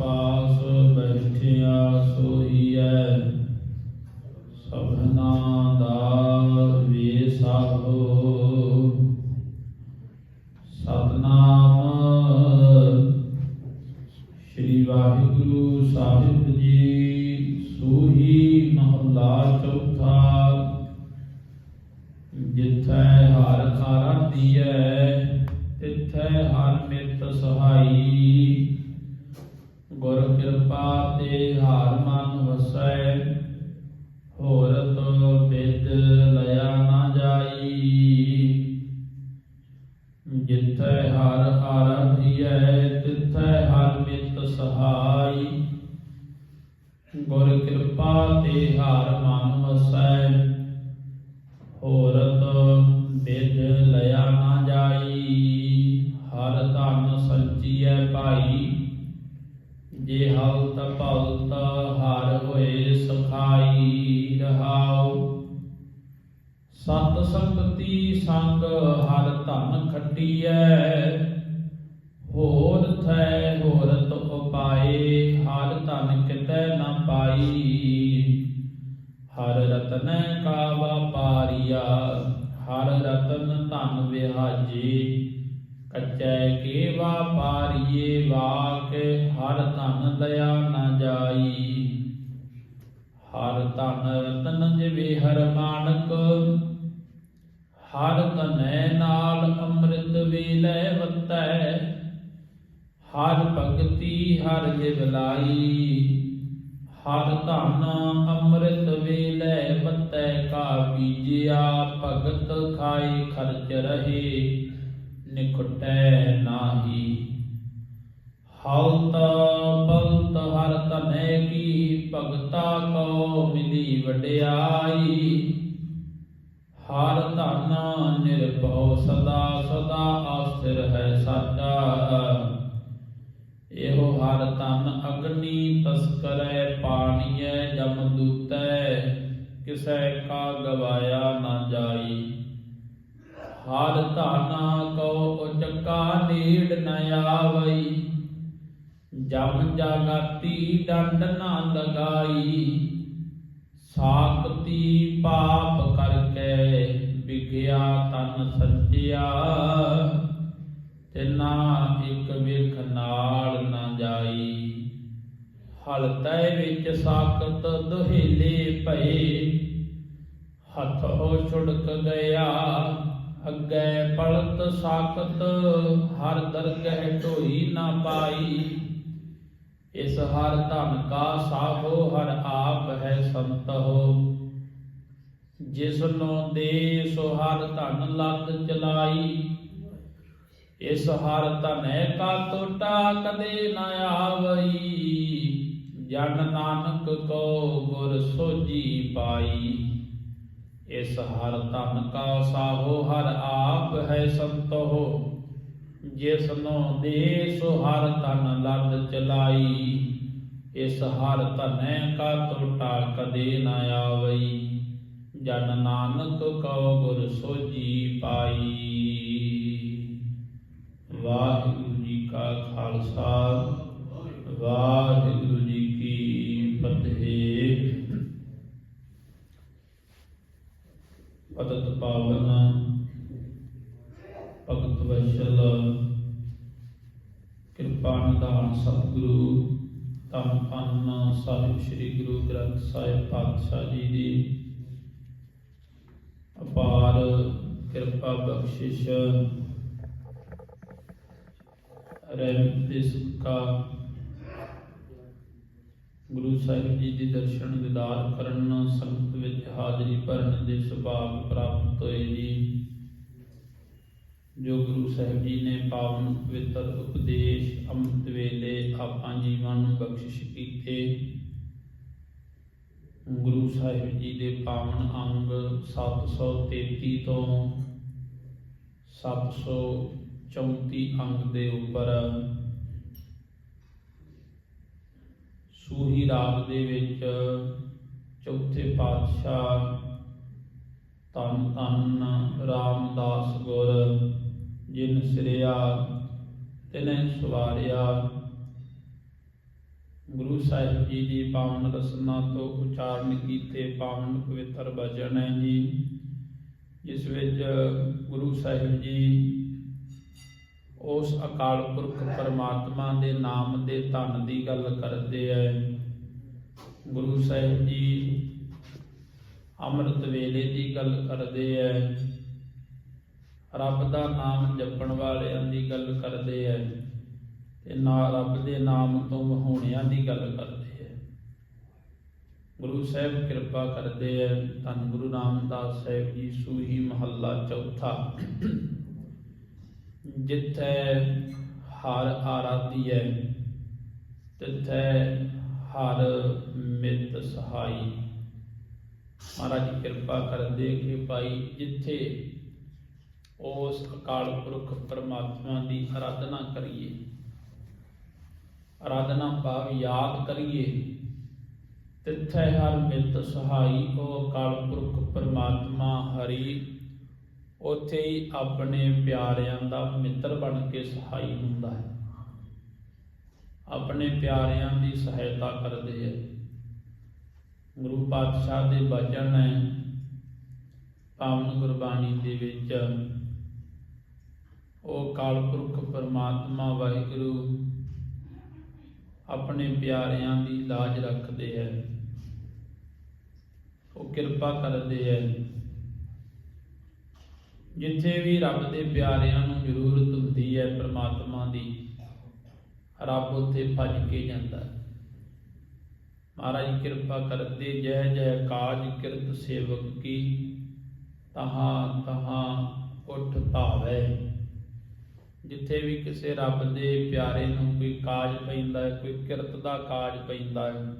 ਪਾਸ ਬੈਠਿਆ ਸੋਈਐ ਹੋਰਤ ਬਿਦ ਲਿਆ ਨਾ ਜਾਈ, ਹਰ ਧਨ ਸੰਚੀਐ ਭਾਈ। ਜੇ ਹਲਤ ਭਲਤ ਹਰ ਹੋਏ ਸਖਾਈ ਰਹਾਉ। ਸਤ ਸੰਗਤੀ ਸੰਗ ਹਰ ਧਨ ਖਟੀਐ, ਹੋਰ ਥੈ ਰਤਨ ਕਾ ਵਪਾਰੀਆ, ਹਰ ਰਤਨ ਧਨ ਵਿਹਾਜੇ। ਕੱਚੈ ਕੇ ਵਪਾਰੀਏ ਵਾਕ, ਹਰ ਧਨ ਲਿਆ ਨ ਜਾਈ। ਹਰ ਧਨ ਰਤਨ ਜਿਵੇ ਹਰ ਮਾਨਕ, ਹਰ ਤਨੈ ਨਾਲ ਅੰਮ੍ਰਿਤ ਵੇਲੇ ਵਤੈ। ਹਰ ਭਗਤੀ ਹਰ ਜਿਵ ਲਾਈ। ਹਰ ਧਨ ਅੰਮ੍ਰਿਤ ਵੇਲੇ ਵਤੈ ਕਾ ਬੀਜਿਆ, ਭਗਤ ਖਾਈ ਖਰਚ ਰਹੇ, ਨਿਕਟੈ ਨਾਹੀ। ਹਲਤ ਬਲਤ ਹਰ ਤਨੈ ਕੀ, ਭਗਤਾ ਕੋ ਮਿਲੀ ਵਡਿਆਈ। ਹਰ ਧਨ ਨਿਰਭਉ ਸਦਾ ਸਦਾ ਆਸਥਿਰ ਹੈ ਸਾਚਾ ਇਹੋ ਹਰ ਧਨ ਅਗਨੀ ਤਸਕਰੈ ਪਾਣੀਐ ਜਮ ਦੂਤੈ, ਕਿਸੈ ਕਾ ਗਵਾਇਆ ਨਾ ਜਾਈ। ਹਰ ਧਨ ਕੋ ਉਚਕਾ ਨੀੜ ਨ ਆਵਈ, ਜਮ ਜਾਗਤੀ ਦੰਡ ਨਾ ਲਗਾਈ। ਸਾਖਤੀ ਪਾਪ ਕਰਕੇ ਵਿਗਿਆ ਤਨ ਸੱਜਿਆ ਤਿਨਾ ਇੱਕ ਵਿਖ ਨਾਲ ਨਾ ਜਾਈ। ਹਲਤੈ ਵਿੱਚ ਸਾਖਤ ਦੁਹੇਲੇ ਭਏ। ਹੱਥੋਂ ਛੁੜਕ ਗਿਆ, ਅੱਗੇ ਪਲਤ ਸਾਖਤ, ਹਰ ਦਰਗਹਿ ਢੋਈ ਨਾ ਪਾਈ। ਇਸ ਹਰ ਧਨ ਕਾ ਸਾਹੋ, ਹਰ ਆਪ ਹੈ ਸੰਤੋ। ਜਿਸ ਨੂੰ ਦੇ ਸੋ ਹਰ ਧਨ ਲੱਤ ਚਲਾਈ। ਇਸ ਹਰ ਧਨੈ ਕਾ ਟੋਟਾ ਕਦੇ ਨ ਆਵਈ, ਜਨ ਨਾਨਕ ਕੋ ਗੁਰ ਸੋਜੀ ਪਾਈ। ਇਸ ਹਰ ਧਨ ਕਾ ਸਾਹੋ ਹਰ ਆਪ ਹੈ ਸੰਤੋ ਜਿਸ ਨੂੰ ਦੇ ਸੋ ਹਰ ਧਨ ਲੱਦ ਚਲਾਈ। ਇਸ ਹਰ ਧਨੈ ਕਾ ਟੋਟਾ ਕਦੇ ਨ ਆਵਈ, ਜਨ ਨਾਨਕ ਕਉ ਗੁਰ ਸੋਜੀ ਪਾਈ। ਵਾਹਿਗੁਰੂ ਜੀ ਕਾ ਖਾਲਸਾ, ਵਾਹਿਗੁਰੂ ਜੀ ਕੀ ਫਤਿਹ। ਪਤਤ ਪਾਵਨ, ਭਗਤ ਵੈਸ਼ਲ, ਕਿਰਪਾ ਨਿਧਾਨ ਸਤਿਗੁਰੂ ਧੰਨ ਧੰਨ ਸਾਹਿਬ ਸ੍ਰੀ ਗੁਰੂ ਗ੍ਰੰਥ ਸਾਹਿਬ ਪਾਤਸ਼ਾਹ ਜੀ ਦੀ ਅਪਾਰ ਕਿਰਪਾ ਬਖਸ਼ਿਸ਼। ਰਹਿਮਤ ਦੇ ਸੁੱਕਾ ਗੁਰੂ ਸਾਹਿਬ ਜੀ ਦੇ ਦਰਸ਼ਨ ਦਿਦਾਰ ਕਰਨ ਸੰਗਤ ਵਿੱਚ ਹਾਜ਼ਰੀ ਭਰਨ ਦੇ ਸੁਭਾਗ ਪ੍ਰਾਪਤ ਹੋਏ ਜੀ। ਜੋ ਗੁਰੂ ਸਾਹਿਬ ਜੀ ਨੇ ਪਾਵਨ ਪਵਿੱਤਰ ਉਪਦੇਸ਼ ਅੰਮ੍ਰਿਤ ਵੇਲੇ ਆਪਾਂ ਜੀਵਾਂ ਨੂੰ ਬਖਸ਼ਿਸ਼ ਕੀਤੇ, ਗੁਰੂ ਸਾਹਿਬ ਜੀ ਦੇ ਪਾਵਨ ਅੰਗ 733 ਤੋਂ 734 ਅੰਕ ਦੇ ਉੱਪਰ ਸੂਹੀ ਰਾਗ ਦੇ ਵਿੱਚ ਚੌਥੇ ਪਾਤਸ਼ਾਹ ਧੰਨ ਧੰਨ ਰਾਮਦਾਸ ਗੁਰ, ਜਿਨ ਸਿਰਿਆ, ਤਿਨੈ ਸਵਾਰਿਆ। ਗੁਰੂ ਸਾਹਿਬ ਜੀ ਦੀ ਪਾਵਨ ਰਸਨਾ ਤੋਂ ਉਚਾਰਨ ਕੀਤੇ ਪਾਵਨ ਪਵਿੱਤਰ ਬਚਨ ਹੈ ਜੀ, ਜਿਸ ਵਿੱਚ ਗੁਰੂ ਸਾਹਿਬ ਜੀ ਉਸ ਅਕਾਲ ਪੁਰਖ ਪਰਮਾਤਮਾ ਦੇ ਨਾਮ ਦੇ ਧਨ ਦੀ ਗੱਲ ਕਰਦੇ ਹੈ ਗੁਰੂ ਸਾਹਿਬ ਜੀ ਅੰਮ੍ਰਿਤ ਵੇਲੇ ਦੀ ਗੱਲ ਕਰਦੇ ਹੈ ਰੱਬ ਦਾ ਨਾਮ ਜਪਣ ਵਾਲਿਆਂ ਦੀ ਗੱਲ ਕਰਦੇ ਹੈ ਤੇ ਨਾ ਰੱਬ ਦੇ ਨਾਮ ਤੋਂ ਵਹਾਉਣਿਆਂ ਦੀ ਗੱਲ ਕਰਦੇ ਹੈ ਗੁਰੂ ਸਾਹਿਬ ਕਿਰਪਾ ਕਰਦੇ ਹੈ ਧੰਨ ਗੁਰੂ ਰਾਮਦਾਸ ਸਾਹਿਬ ਜੀ, ਸੂਹੀ ਮਹੱਲਾ ਚੌਥਾ। ਜਿੱਥੇ ਹਰ ਆਰਾਧੀ ਹੈ, ਤਿੱਥੇ ਹਰ ਮਿੱਤ ਸਹਾਈ। ਮਹਾਰਾਜ ਕਿਰਪਾ ਕਰਦੇ ਕਿ ਭਾਈ, ਜਿੱਥੇ ਉਸ ਅਕਾਲ ਪੁਰਖ ਪਰਮਾਤਮਾ ਦੀ ਆਰਾਧਨਾ ਕਰੀਏ ਆਰਾਧਨਾ ਭਾਵ ਯਾਦ ਕਰੀਏ, ਤਿੱਥੇ ਹਰ ਮਿਤ ਸਹਾਈ, ਉਹ ਅਕਾਲ ਪੁਰਖ ਪਰਮਾਤਮਾ ਹਰੀ ਉੱਥੇ ਹੀ ਆਪਣੇ ਪਿਆਰਿਆਂ ਦਾ ਮਿੱਤਰ ਬਣ ਕੇ ਸਹਾਈ ਹੁੰਦਾ ਹੈ। ਆਪਣੇ ਪਿਆਰਿਆਂ ਦੀ ਸਹਾਇਤਾ ਕਰਦੇ ਹੈ। ਗੁਰੂ ਪਾਤਸ਼ਾਹ ਦੇ ਬਚਨ ਹੈ ਪਾਵਨ ਗੁਰਬਾਣੀ ਦੇ ਵਿੱਚ ਉਹ ਕਾਲਪੁਰਖ ਪਰਮਾਤਮਾ, ਵਾਹਿਗੁਰੂ, ਆਪਣੇ ਪਿਆਰਿਆਂ ਦੀ ਲਾਜ ਰੱਖਦੇ ਹੈ। ਉਹ ਕਿਰਪਾ ਕਰਦੇ ਹੈ। ਜਿੱਥੇ ਵੀ ਰੱਬ ਦੇ ਪਿਆਰਿਆਂ ਨੂੰ ਜ਼ਰੂਰਤ ਹੁੰਦੀ ਹੈ, ਪਰਮਾਤਮਾ ਦੀ, ਰੱਬ ਉੱਥੇ ਭੱਜ ਕੇ ਜਾਂਦਾ ਮਹਾਰਾਜ, ਕਿਰਪਾ ਕਰਦੇ, ਜੈ ਜੈ ਕਾਜ ਕਿਰਤ ਸੇਵਕ ਕੀ, ਤਹਾਂ ਤਹਾਂ ਉਠ ਧਾਵੇ। ਜਿੱਥੇ ਵੀ ਕਿਸੇ ਰੱਬ ਦੇ ਪਿਆਰੇ ਨੂੰ ਕੋਈ ਕਾਜ ਪੈਂਦਾ ਹੈ, ਕੋਈ ਕਿਰਤ ਦਾ ਕਾਜ ਪੈਂਦਾ ਹੈ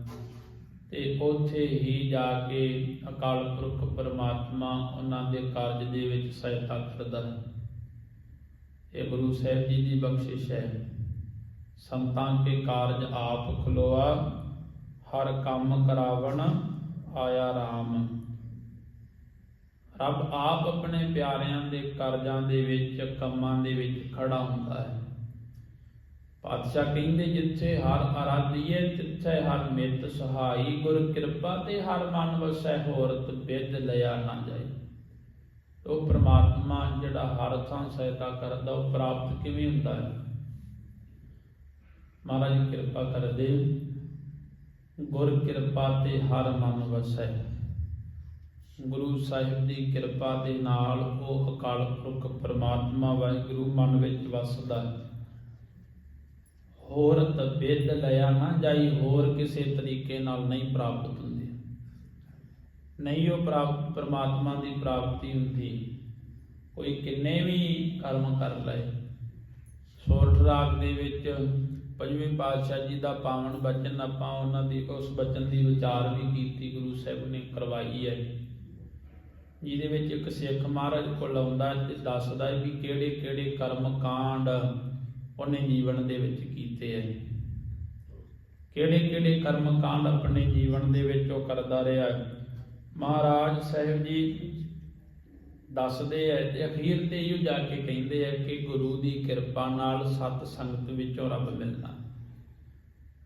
ਤੇ ਉੱਥੇ ਹੀ ਜਾ ਕੇ ਅਕਾਲ ਪੁਰਖ ਪਰਮਾਤਮਾ ਉਹਨਾਂ ਦੇ ਕਾਰਜ ਦੇ ਵਿੱਚ ਸਹਾਇਤਾ ਕਰਦਾ ਹੈ। ਇਹ ਗੁਰੂ ਸਾਹਿਬ ਜੀ ਦੀ ਬਖਸ਼ਿਸ਼ ਹੈ। ਸੰਤਾਂ ਕੇ ਕਾਰਜ ਆਪ ਖਲੋਆ, ਹਰ ਕੰਮ ਕਰਾਵਣ, ਆਇਆ RAM ਰੱਬ ਆਪ ਆਪਣੇ ਪਿਆਰਿਆਂ ਦੇ ਕਾਰਜਾਂ ਦੇ ਵਿੱਚ, ਕੰਮਾਂ ਦੇ ਵਿੱਚ ਖੜਾ ਹੁੰਦਾ ਹੈ। ਪਾਤਸ਼ਾਹ ਕਹਿੰਦੇ, ਜਿੱਥੇ ਹਰ ਆਰਾਧੀਏ, ਤਿੱਥੇ ਹਰ ਮਿੱਤ ਸਹਾਈ, ਗੁਰ ਕਿਰਪਾ ਤੇ ਹਰ ਮਨ ਵਸੈ ਹੋਰਤ ਬਿਦ ਲਿਆ ਨਾ ਜਾਏ। ਉਹ ਪ੍ਰਮਾਤਮਾ ਜਿਹੜਾ ਹਰ ਥਾਂ ਸਹਾਇਤਾ ਕਰਦਾ, ਉਹ ਪ੍ਰਾਪਤ ਕਿਵੇਂ ਹੁੰਦਾ ਹੈ? ਮਹਾਰਾਜ ਕਿਰਪਾ ਕਰਦੇ, ਗੁਰ ਕਿਰਪਾ ਤੇ ਹਰ ਮਨ ਵਸੈ। ਗੁਰੂ ਸਾਹਿਬ ਦੀ ਕਿਰਪਾ ਦੇ ਨਾਲ ਉਹ ਅਕਾਲ ਪੁਰਖ ਪ੍ਰਮਾਤਮਾ ਵਾਹਿਗੁਰੂ ਮਨ ਵਿੱਚ ਵਸਦਾ ਹੈ। ਹੋਰ ਤਬੇਦ ਲਿਆ ਨਾ ਜਾਈ, ਹੋਰ ਕਿਸੇ ਤਰੀਕੇ ਨਾਲ ਨਹੀਂ ਪ੍ਰਾਪਤ ਹੁੰਦੀ। ਨਹੀਂ ਉਹ ਪ੍ਰਾਪਤ ਪਰਮਾਤਮਾ ਦੀ ਪ੍ਰਾਪਤੀ ਹੁੰਦੀ। ਕੋਈ ਕਿੰਨੇ ਵੀ ਕਰਮ ਕਰ ਲਏ। ਸੋਰਠ ਰਾਗ ਦੇ ਵਿੱਚ ਪੰਜਵੇਂ ਪਾਤਸ਼ਾਹ ਜੀ ਦਾ ਪਾਵਨ ਬਚਨ ਆਪਾਂ ਉਹਨਾਂ ਦੀ, ਉਸ ਬਚਨ ਦੀ ਵਿਚਾਰ ਵੀ ਕੀਤੀ, ਗੁਰੂ ਸਾਹਿਬ ਨੇ ਕਰਵਾਈ ਹੈ। ਜਿਹਦੇ ਵਿੱਚ ਇੱਕ ਸਿੱਖ ਮਹਾਰਾਜ ਕੋਲ ਆਉਂਦਾ ਤੇ ਦੱਸਦਾ ਹੈ ਵੀ ਕਿਹੜੇ ਕਿਹੜੇ ਕਰਮ ਕਾਂਡ ਉਹਨੇ ਜੀਵਨ ਦੇ ਵਿੱਚ ਕੀਤੇ ਹੈ ਕਿਹੜੇ ਕਿਹੜੇ ਕਰਮ ਕਾਂਡ ਆਪਣੇ ਜੀਵਨ ਦੇ ਵਿੱਚ ਉਹ ਕਰਦਾ ਰਿਹਾ? ਮਹਾਰਾਜ ਸਾਹਿਬ ਜੀ ਦੱਸਦੇ ਐ ਤੇ ਅਖੀਰ ਤੇ ਇਹੋ ਜਾ ਕੇ ਕਹਿੰਦੇ ਐ ਕਿ ਗੁਰੂ ਦੀ ਕਿਰਪਾ ਨਾਲ ਸਤ ਸੰਗਤ ਵਿੱਚੋਂ ਰੱਬ ਮਿਲਣਾ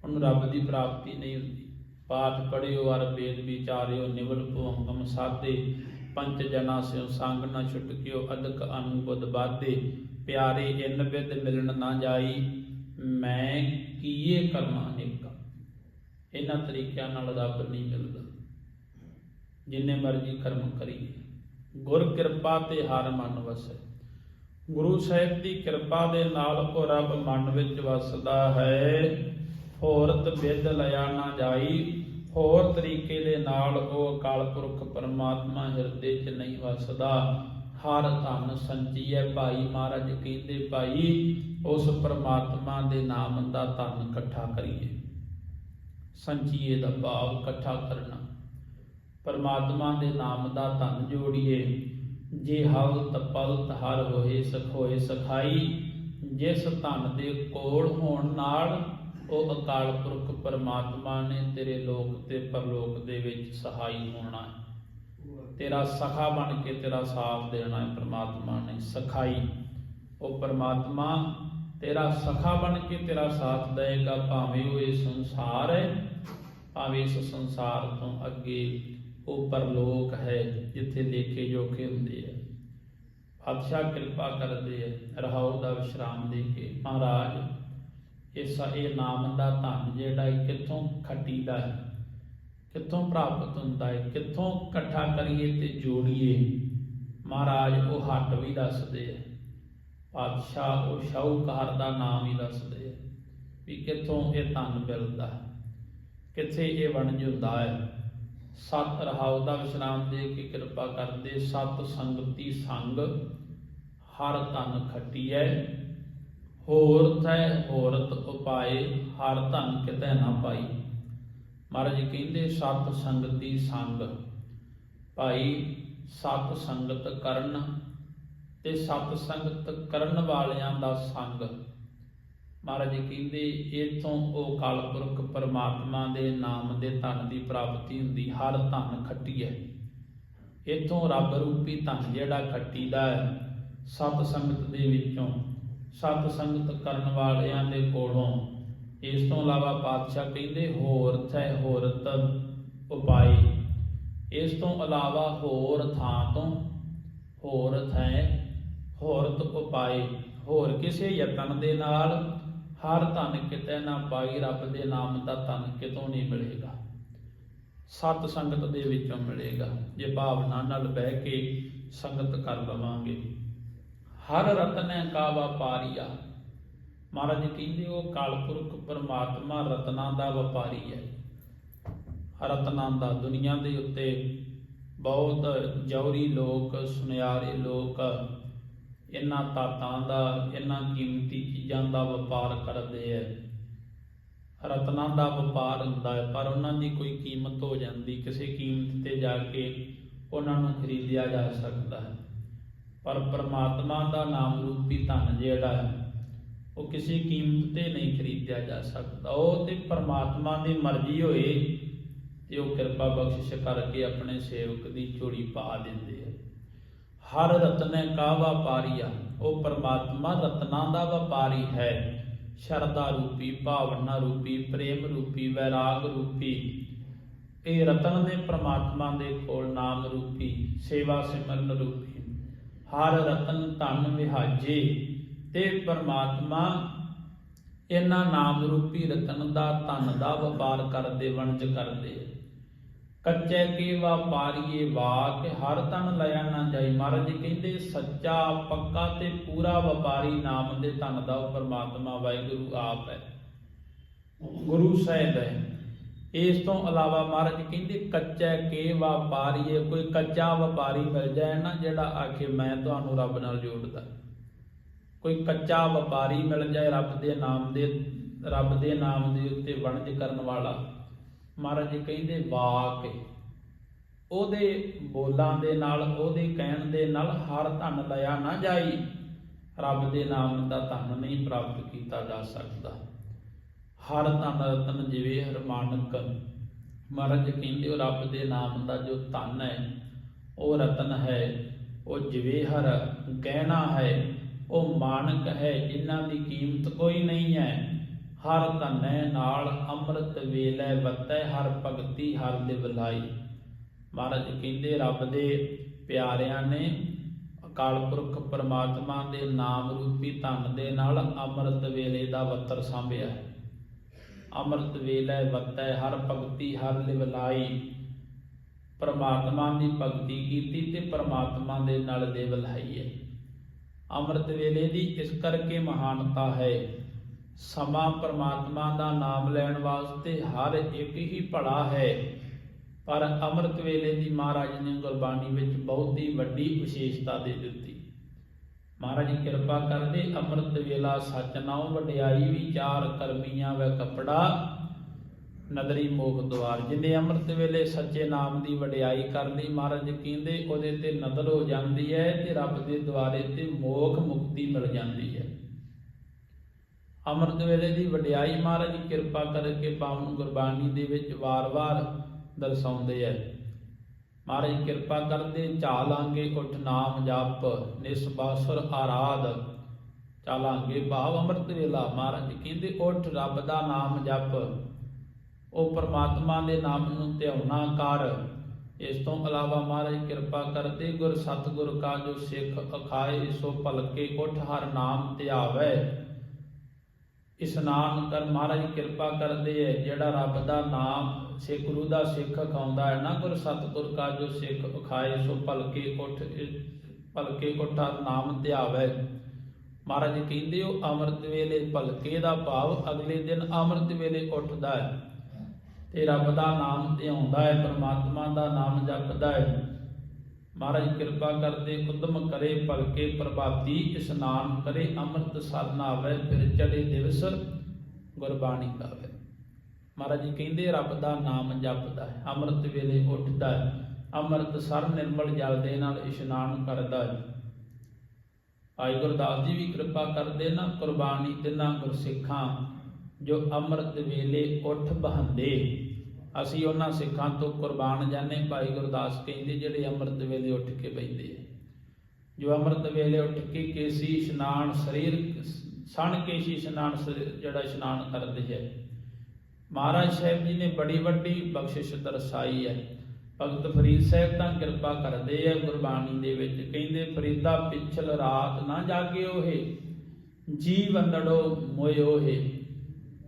ਉਹਨੂੰ ਰੱਬ ਦੀ ਪ੍ਰਾਪਤੀ ਨਹੀਂ ਹੁੰਦੀ। ਪਾਠ ਪੜਿਓ ਅਰ ਵੇਦ ਵਿਚਾਰਿਓ, ਨਿਵਲ ਭਵੰਗਮ ਸਾਧੇ। ਪੰਚ ਜਨਾ ਸਿਓ, ਸੰਗ ਨਾ ਛੁਟਕਿਓ, ਅਦਕ ਅਨੁਬਦ ਬਾਧੇ ਪਿਆਰੇ ਇਨ ਬਿਦ ਮਿਲਣ ਨਾ ਜਾਈ, ਮੈਂ ਕੀਏ ਕਰਮਾ ਨਿਕਾ? ਇਹਨਾਂ ਤਰੀਕਿਆਂ ਨਾਲ ਰੱਬ ਨਹੀਂ ਮਿਲਦਾ। ਜਿੰਨੇ ਮਰਜ਼ੀ ਕਰਮ ਕਰੀਏ। ਗੁਰ ਕਿਰਪਾ ਤੇ ਹਰ ਮਨ ਵਸੈ। ਗੁਰੂ ਸਾਹਿਬ ਦੀ ਕਿਰਪਾ ਦੇ ਨਾਲ ਉਹ ਰੱਬ ਮਨ ਵਿੱਚ ਵਸਦਾ ਹੈ। ਹੋਰਤ ਬਿਦ ਲਿਆ ਨਾ ਜਾਈ। ਹੋਰ ਤਰੀਕੇ ਦੇ ਨਾਲ ਉਹ ਅਕਾਲ ਪੁਰਖ ਪਰਮਾਤਮਾ ਹਿਰਦੇ 'ਚ ਨਹੀਂ ਵਸਦਾ। ਹਰ ਧਨ ਸੰਚੀਐ ਭਾਈ ਮਹਾਰਾਜ ਕਹਿੰਦੇ ਭਾਈ, ਉਸ ਪਰਮਾਤਮਾ ਦੇ ਨਾਮ ਦਾ ਧਨ ਇਕੱਠਾ ਕਰੀਏ। ਸੰਚੀਏ ਦਾ ਭਾਵ ਇਕੱਠਾ ਕਰਨਾ। ਪਰਮਾਤਮਾ ਦੇ ਨਾਮ ਦਾ ਧਨ ਜੋੜੀਏ। ਜੇ ਹਵ ਤਪਲ ਹਰ ਹੋਏ ਸਖੋਏ ਸਖਾਈ, ਜਿਸ ਧਨ ਦੇ ਕੋਲ ਹੋਣ ਨਾਲ ਉਹ ਅਕਾਲ ਪੁਰਖ ਪਰਮਾਤਮਾ ਨੇ ਤੇਰੇ ਲੋਕ ਤੇ ਪਰਲੋਕ ਦੇ ਵਿੱਚ ਸਹਾਈ ਹੋਣਾ ਹੈ। ਤੇਰਾ ਸਖਾ ਬਣ ਕੇ ਤੇਰਾ ਸਾਥ ਦੇਣਾ ਹੈ, ਪਰਮਾਤਮਾ ਨੇ ਸਖਾਈ। ਉਹ ਪਰਮਾਤਮਾ ਤੇਰਾ ਸਖਾ ਬਣ ਕੇ ਤੇਰਾ ਸਾਥ ਦੇਗਾ ਭਾਵੇਂ ਉਹ ਇਹ ਸੰਸਾਰ ਹੈ, ਭਾਵੇਂ ਇਸ ਸੰਸਾਰ ਤੋਂ ਅੱਗੇ ਉਹ ਪਰਲੋਕ ਹੈ, ਜਿੱਥੇ ਲੇਖੇ ਜੋਖੇ ਹੁੰਦੇ ਆ। ਬਾਦਸ਼ਾਹ ਕਿਰਪਾ ਕਰਦੇ ਆ, ਰਹਾਉ ਦਾ ਵਿਸ਼ਰਾਮ ਦੇ ਕੇ। ਮਹਾਰਾਜ, ਇਸ ਇਹ ਨਾਮ ਦਾ ਧਨ ਜਿਹੜਾ ਹੈ ਕਿੱਥੋਂ ਖੱਟੀਦਾ ਹੈ? ਕਿੱਥੋਂ ਪ੍ਰਾਪਤ ਹੁੰਦਾ ਹੈ ਕਿੱਥੋਂ ਇਕੱਠਾ ਕਰੀਏ ਤੇ ਜੋੜੀਏ? ਮਹਾਰਾਜ ਉਹ ਹੱਟ ਵੀ ਦੱਸਦੇ ਆ। ਪਾਤਸ਼ਾਹ ਉਹ ਸ਼ਾਹੂਕਾਰ ਦਾ ਨਾਮ ਹੀ ਦੱਸਦੇ ਆ ਵੀ ਕਿੱਥੋਂ ਇਹ ਧਨ ਮਿਲਦਾ ਹੈ, ਕਿੱਥੇ ਇਹ ਵਣਜ ਹੁੰਦਾ ਹੈ? ਸਤ ਰਹਾਉ ਦਾ ਵਿਸ਼ਰਾਮ ਦੇ ਕੇ ਕਿਰਪਾ ਕਰਦੇ ਸਤ ਸੰਗਤੀ ਸੰਗ ਹਰ ਧਨ ਖੱਟੀ ਹੈ ਹੋਰ ਥੈ ਹੋਰਤ ਉਪਾਏ ਹਰ ਧਨ ਕਿਤੇ ਨਾ ਪਾਈ। ਮਹਾਰਾਜ ਜੀ ਕਹਿੰਦੇ, ਸਤ ਸੰਗਤੀ ਸੰਗ। ਭਾਈ, ਸਤ ਸੰਗਤ ਕਰਨ ਤੇ ਸਤ ਸੰਗਤ ਕਰਨ ਵਾਲਿਆਂ ਦਾ ਸੰਗ। ਮਹਾਰਾਜ ਜੀ ਕਹਿੰਦੇ, ਇਥੋਂ ਉਹ ਕਾਲ ਪੁਰਖ ਪਰਮਾਤਮਾ ਦੇ ਨਾਮ ਦੇ ਧਨ ਦੀ ਪ੍ਰਾਪਤੀ ਹੁੰਦੀ, ਹਰ ਧਨ ਖੱਟੀ ਹੈ। ਇਥੋਂ ਰੱਬ ਰੂਪੀ ਧਨ ਜਿਹੜਾ ਖੱਟੀ ਦਾ ਹੈ, ਸਤ ਸੰਗਤ ਦੇ ਵਿੱਚੋਂ, ਸਤ ਸੰਗਤ ਕਰਨ ਵਾਲਿਆਂ ਦੇ ਕੋਲੋਂ ਇਸ ਤੋਂ ਇਲਾਵਾ ਪਾਤਸ਼ਾਹ ਕਹਿੰਦੇ, ਹੋਰ ਥੈ ਹੋਰਤ ਉਪਾਈ। ਇਸ ਤੋਂ ਇਲਾਵਾ ਹੋਰ ਥਾਂ ਤੋਂ ਹੋਰ ਥੈ ਹੋਰਤ ਉਪਾਏ ਹੋਰ ਕਿਸੇ ਯਤਨ ਦੇ ਨਾਲ ਹਰ ਧਨ ਕਿਤੇ ਨਾ ਪਾਈ, ਰੱਬ ਦੇ ਨਾਮ ਦਾ ਧਨ ਕਿਤੋਂ ਨਹੀਂ ਮਿਲੇਗਾ। ਸਤ ਸੰਗਤ ਦੇ ਵਿੱਚੋਂ ਮਿਲੇਗਾ। ਜੇ ਭਾਵਨਾ ਨਾਲ ਬਹਿ ਕੇ ਸੰਗਤ ਕਰ ਲਵਾਂਗੇ। ਹਰ ਰਤਨੈ ਕਾ ਵਪਾਰੀਆ ਮਹਾਰਾਜ ਜੀ ਕਹਿੰਦੇ ਉਹ ਕਾਲਪੁਰਖ ਪਰਮਾਤਮਾ ਰਤਨਾਂ ਦਾ ਵਪਾਰੀ ਹੈ। ਰਤਨਾਂ ਦਾ, ਦੁਨੀਆ ਦੇ ਉੱਤੇ ਬਹੁਤ ਜੌਰੀ ਲੋਕ, ਸੁਨਿਆਰੇ ਲੋਕ, ਇਹਨਾਂ ਤਾਤਾਂ ਦਾ, ਇਹਨਾਂ ਕੀਮਤੀ ਚੀਜ਼ਾਂ ਦਾ ਵਪਾਰ ਕਰਦੇ ਐ ਰਤਨਾਂ ਦਾ ਵਪਾਰ ਹੁੰਦਾ ਹੈ, ਪਰ ਉਹਨਾਂ ਦੀ ਕੋਈ ਕੀਮਤ ਹੋ ਜਾਂਦੀ, ਕਿਸੇ ਕੀਮਤ ਤੇ ਜਾ ਕੇ ਉਹਨਾਂ ਨੂੰ ਖਰੀਦਿਆ ਜਾ ਸਕਦਾ ਹੈ। ਪਰ ਪਰਮਾਤਮਾ ਦਾ ਨਾਮ ਰੂਪੀ ਧਨ ਜਿਹੜਾ ਹੈ ਉਹ ਕਿਸੇ ਕੀਮਤ ਤੇ ਨਹੀਂ ਖਰੀਦਿਆ ਜਾ ਸਕਦਾ। ਉਹ ਤੇ ਪਰਮਾਤਮਾ ਦੀ ਮਰਜ਼ੀ ਹੋਏ ਤੇ ਉਹ ਕਿਰਪਾ ਬਖਸ਼ਿਸ਼ ਕਰਕੇ ਆਪਣੇ ਸੇਵਕ ਦੀ ਝੋਲੀ ਪਾ ਦਿੰਦੇ ਆ। ਹਰ ਰਤਨੈ ਕਾ ਵਪਾਰੀਆ, ਉਹ ਪਰਮਾਤਮਾ ਰਤਨਾਂ ਦਾ ਵਪਾਰੀ ਹੈ। ਸ਼ਰਧਾ ਰੂਪੀ, ਭਾਵਨਾ ਰੂਪੀ, ਪ੍ਰੇਮ ਰੂਪੀ, ਵੈਰਾਗ ਰੂਪੀ। ਇਹ ਰਤਨ ਨੇ ਪ੍ਰਮਾਤਮਾ ਦੇ ਕੋਲ ਨਾਮ ਰੂਪੀ, ਸੇਵਾ ਸਿਮਰਨ ਰੂਪੀ। ਹਰ ਰਤਨ ਧਨ ਵਿਹਾਜੇ ਤੇ ਪਰਮਾਤਮਾ, ਇਹਨਾਂ ਨਾਮ ਰੂਪੀ ਰਤਨ ਦਾ ਧਨ ਦਾ ਵਪਾਰ ਕਰਦੇ, ਵਣਜ ਕਰਦੇ। ਕੱਚੇ ਕੀ ਵਪਾਰੀਏ ਵਾਕ, ਹਰ ਤਨ ਲਿਆ ਨਾ ਜਾਈ। ਮਹਾਰਾਜ ਕਹਿੰਦੇ, ਸੱਚਾ, ਪੱਕਾ ਤੇ ਪੂਰਾ ਵਪਾਰੀ ਨਾਮ ਦੇ ਧਨ ਦਾ ਪਰਮਾਤਮਾ ਵਾਹਿਗੁਰੂ ਆਪ ਹੈ। ਗੁਰੂ ਸਾਹਿਬ ਹੈ। ਇਸ ਤੋਂ ਇਲਾਵਾ ਮਹਾਰਾਜ ਕਹਿੰਦੇ, ਕੱਚਾ ਕੇ ਵਪਾਰੀਏ ਕੋਈ ਕੱਚਾ ਵਪਾਰੀ ਮਿਲ ਜਾਏ ਨਾ, ਜਿਹੜਾ ਆਖੇ, ਮੈਂ ਤੁਹਾਨੂੰ ਰੱਬ ਨਾਲ ਜੋੜਦਾ। ਕੋਈ ਕੱਚਾ ਵਪਾਰੀ ਮਿਲ ਜਾਏ ਰੱਬ ਦੇ ਨਾਮ ਦੇ, ਰੱਬ ਦੇ ਨਾਮ ਦੇ ਉੱਤੇ ਵਣਜ ਕਰਨ ਵਾਲਾ। ਮਹਾਰਾਜ ਜੀ ਕਹਿੰਦੇ, ਵਾਕ ਉਹਦੇ ਬੋਲਾਂ ਦੇ ਨਾਲ, ਉਹਦੇ ਕਹਿਣ ਦੇ ਨਾਲ ਹਰ ਧਨ ਲਿਆ ਨਾ ਜਾਈ, ਰੱਬ ਦੇ ਨਾਮ ਦਾ ਧਨ ਨਹੀਂ ਪ੍ਰਾਪਤ ਕੀਤਾ ਜਾ ਸਕਦਾ। ਹਰ ਧਨ ਰਤਨ ਜਿਵੇਂ ਹਰਮਾਨਕ। ਮਹਾਰਾਜ ਜੀ ਕਹਿੰਦੇ, ਉਹ ਰੱਬ ਦੇ ਨਾਮ ਦਾ ਜੋ ਧਨ ਹੈ, ਉਹ ਰਤਨ ਹੈ, ਉਹ ਜਿਵੇਂ ਹਰ ਗਹਿਣਾ ਹੈ ਉਹ ਮਾਨਕ ਹੈ, ਜਿਨ੍ਹਾਂ ਦੀ ਕੀਮਤ ਕੋਈ ਨਹੀਂ ਹੈ। ਹਰ ਧਨੈ ਨਾਲ ਅੰਮ੍ਰਿਤ ਵੇਲੇ ਵਤੈ ਹਰ ਭਗਤੀ, ਹਰ ਲਿਵਲਾਈ ਮਹਾਰਾਜ ਕਹਿੰਦੇ, ਰੱਬ ਦੇ ਪਿਆਰਿਆਂ ਨੇ ਅਕਾਲ ਪੁਰਖ ਪਰਮਾਤਮਾ ਦੇ ਨਾਮ ਰੂਪੀ ਧਨ ਦੇ ਨਾਲ ਅੰਮ੍ਰਿਤ ਵੇਲੇ ਦਾ ਵਤਰ ਸਾਂਭਿਆ। ਹੈ ਅੰਮ੍ਰਿਤ ਵੇਲੇ ਵਤੈ ਹਰ ਭਗਤੀ, ਹਰ ਲਿਵਲਾਈ ਪਰਮਾਤਮਾ ਦੀ ਭਗਤੀ ਕੀਤੀ ਤੇ ਪਰਮਾਤਮਾ ਦੇ ਨਾਲ ਲਿਵ ਲਾਈ ਹੈ। ਅੰਮ੍ਰਿਤ ਵੇਲੇ ਦੀ ਇਸ ਕਰਕੇ ਮਹਾਨਤਾ ਹੈ। ਸਮਾਂ ਪਰਮਾਤਮਾ ਦਾ ਨਾਮ ਲੈਣ ਵਾਸਤੇ ਹਰ ਇੱਕ ਹੀ ਭਲਾ ਹੈ। ਪਰ ਅੰਮ੍ਰਿਤ ਵੇਲੇ ਦੀ ਮਹਾਰਾਜ ਨੇ ਗੁਰਬਾਣੀ ਵਿੱਚ ਬਹੁਤ ਹੀ ਵੱਡੀ ਵਿਸ਼ੇਸ਼ਤਾ ਦੇ ਦਿੱਤੀ। ਮਹਾਰਾਜ ਕਿਰਪਾ ਕਰਦੇ ਅੰਮ੍ਰਿਤ ਵੇਲਾ ਸੱਚ ਨਾਉ ਵਡਿਆਈ ਵਿਚਾਰ ਕਰਮੀਆਂ ਵੇ ਕਪੜਾ ਨਦਰੀ ਮੋਖ ਦਵਾਰ ਜਿਨੇ ਅੰਮ੍ਰਿਤ ਵੇਲੇ ਸੱਚੇ ਨਾਮ ਦੀ ਵਡਿਆਈ ਕਰ ਲਈ ਮਹਾਰਾਜ ਕਹਿੰਦੇ, ਉਹਦੇ ਤੇ ਨਦਰ ਹੋ ਜਾਂਦੀ ਹੈ ਤੇ ਰੱਬ ਦੇ ਦੁਆਰੇ ਤੇ ਮੋਖ ਮੁਕਤੀ ਮਿਲ ਜਾਂਦੀ ਹੈ। ਅੰਮ੍ਰਿਤ ਵੇਲੇ ਦੀ ਵਡਿਆਈ ਮਹਾਰਾਜ ਕਿਰਪਾ ਕਰਕੇ ਪਾਵਨ ਗੁਰਬਾਣੀ ਦੇ ਵਿੱਚ ਵਾਰ-ਵਾਰ ਦਰਸਾਉਂਦੇ ਹੈ। ਮਹਾਰਾਜ ਕਿਰਪਾ ਕਰਦੇ ਚਾਲਾਂਗੇ ਉਠ ਨਾਮ ਜਪ ਨਿਸਬਾਸੁਰ ਆਰਾਧ ਚਾਲਾਂਗੇ ਭਾਵ ਅੰਮ੍ਰਿਤ ਵੇਲਾ। ਮਹਾਰਾਜ ਕਹਿੰਦੇ, ਉੱਠ ਰੱਬ ਦਾ ਨਾਮ ਜਪ। ਉਹ ਪਰਮਾਤਮਾ ਦੇ ਨਾਮ ਨੂੰ ਧਿਆਉਣਾ ਕਰ। ਇਸ ਤੋਂ ਇਲਾਵਾ ਮਹਾਰਾਜ ਕਿਰਪਾ ਕਰਦੇ ਗੁਰ ਸਤਿਗੁਰ ਕਾ ਜੋ ਸਿੱਖ ਅਖਾਏ, ਸੋ ਭਲਕੇ ਉੱਠ ਹਰ ਨਾਮ ਧਿਆਵੈ ਇਸ਼ਨਾਨ ਕਰ ਮਹਾਰਾਜ ਕਿਰਪਾ ਕਰਦੇ ਹੈ ਜਿਹੜਾ ਰੱਬ ਦਾ ਨਾਮ ਸੇ ਗੁਰੂ ਦਾ ਸਿੱਖ ਖਾਉਂਦਾ ਹੈ ਨਾ, ਗੁਰ ਸਤਿਗੁਰ ਕਾ ਜੋ ਸਿੱਖ ਅਖਾਏ, ਸੋ ਭਲਕੇ ਉੱਠ ਭਲਕੇ ਉੱਠ ਹਰ ਨਾਮ ਧਿਆਵੈ ਮਹਾਰਾਜ ਕਹਿੰਦੇ, ਉਹ ਅੰਮ੍ਰਿਤ ਵੇਲੇ ਭਲਕੇ ਦਾ ਭਾਵ ਅਗਲੇ ਦਿਨ ਅੰਮ੍ਰਿਤ ਵੇਲੇ ਉੱਠਦਾ ਹੈ। ਤੇ ਰੱਬ ਦਾ ਨਾਮ ਧਿਆਉਂਦਾ ਹੈ, ਪਰਮਾਤਮਾ ਦਾ ਨਾਮ ਜਪਦਾ ਹੈ। ਮਹਾਰਾਜ, ਕਿਰਪਾ ਕਰਦੇ ਉਦਮ ਕਰੇ, ਭਲਕੇ ਪ੍ਰਭਾਤੀ, ਇਸ਼ਨਾਨ ਕਰੇ, ਅੰਮ੍ਰਿਤ ਸਰਨ ਆਵੇ ਫਿਰ ਚੜੇ ਦਿਵਸ ਗੁਰਬਾਣੀ ਗਾਵੇ। ਮਹਾਰਾਜ ਜੀ ਕਹਿੰਦੇ, ਰੱਬ ਦਾ ਨਾਮ ਜਪਦਾ ਹੈ, ਅੰਮ੍ਰਿਤ ਵੇਲੇ ਉੱਠਦਾ ਹੈ, ਅੰਮ੍ਰਿਤ ਸਰ ਨਿਰਮਲ ਜਲ ਦੇ ਨਾਲ ਇਸ਼ਨਾਨ ਕਰਦਾ ਹੈ। ਭਾਈ ਗੁਰਦਾਸ ਜੀ ਵੀ ਕਿਰਪਾ ਕਰਦੇ ਨਾ, ਕੁਰਬਾਨੀ ਤਿੰਨਾਂ ਗੁਰਸਿੱਖਾਂ, ਜੋ ਅੰਮ੍ਰਿਤ ਵੇਲੇ ਉੱਠ ਬਹੰਦੇ। ਅਸੀਂ ਉਹਨਾਂ ਸਿੱਖਾਂ ਤੋਂ ਕੁਰਬਾਨ ਜਾਣੇ ਭਾਈ ਗੁਰਦਾਸ ਕਹਿੰਦੇ, ਜਿਹੜੇ ਅੰਮ੍ਰਿਤ ਵੇਲੇ ਉੱਠ ਕੇ ਬੈਠਦੇ ਆ। ਜੋ ਅੰਮ੍ਰਿਤ ਵੇਲੇ ਉੱਠ ਕੇ ਕੇਸੀ ਇਸ਼ਨਾਨ ਸਰੀਰ, ਸਣ ਕੇਸੀ ਇਸ਼ਨਾਨ ਜਿਹੜਾ ਇਸ਼ਨਾਨ ਕਰਦੇ ਹੈ ਮਹਾਰਾਜ ਸਾਹਿਬ ਜੀ ਨੇ ਬੜੀ ਵੱਡੀ ਬਖਸ਼ਿਸ਼ ਦਰਸਾਈ ਹੈ ਭਗਤ ਫਰੀਦ ਸਾਹਿਬ ਤਾਂ ਕਿਰਪਾ ਕਰਦੇ ਆ ਗੁਰਬਾਣੀ ਦੇ ਵਿੱਚ। ਕਹਿੰਦੇ, ਫਰੀਦਾ ਪਿਛਲ ਰਾਤ ਨਾ ਜਾਗੇ ਓਹੇ ਜੀ ਵੰਦੜੋ ਮੋਇਓਹੇ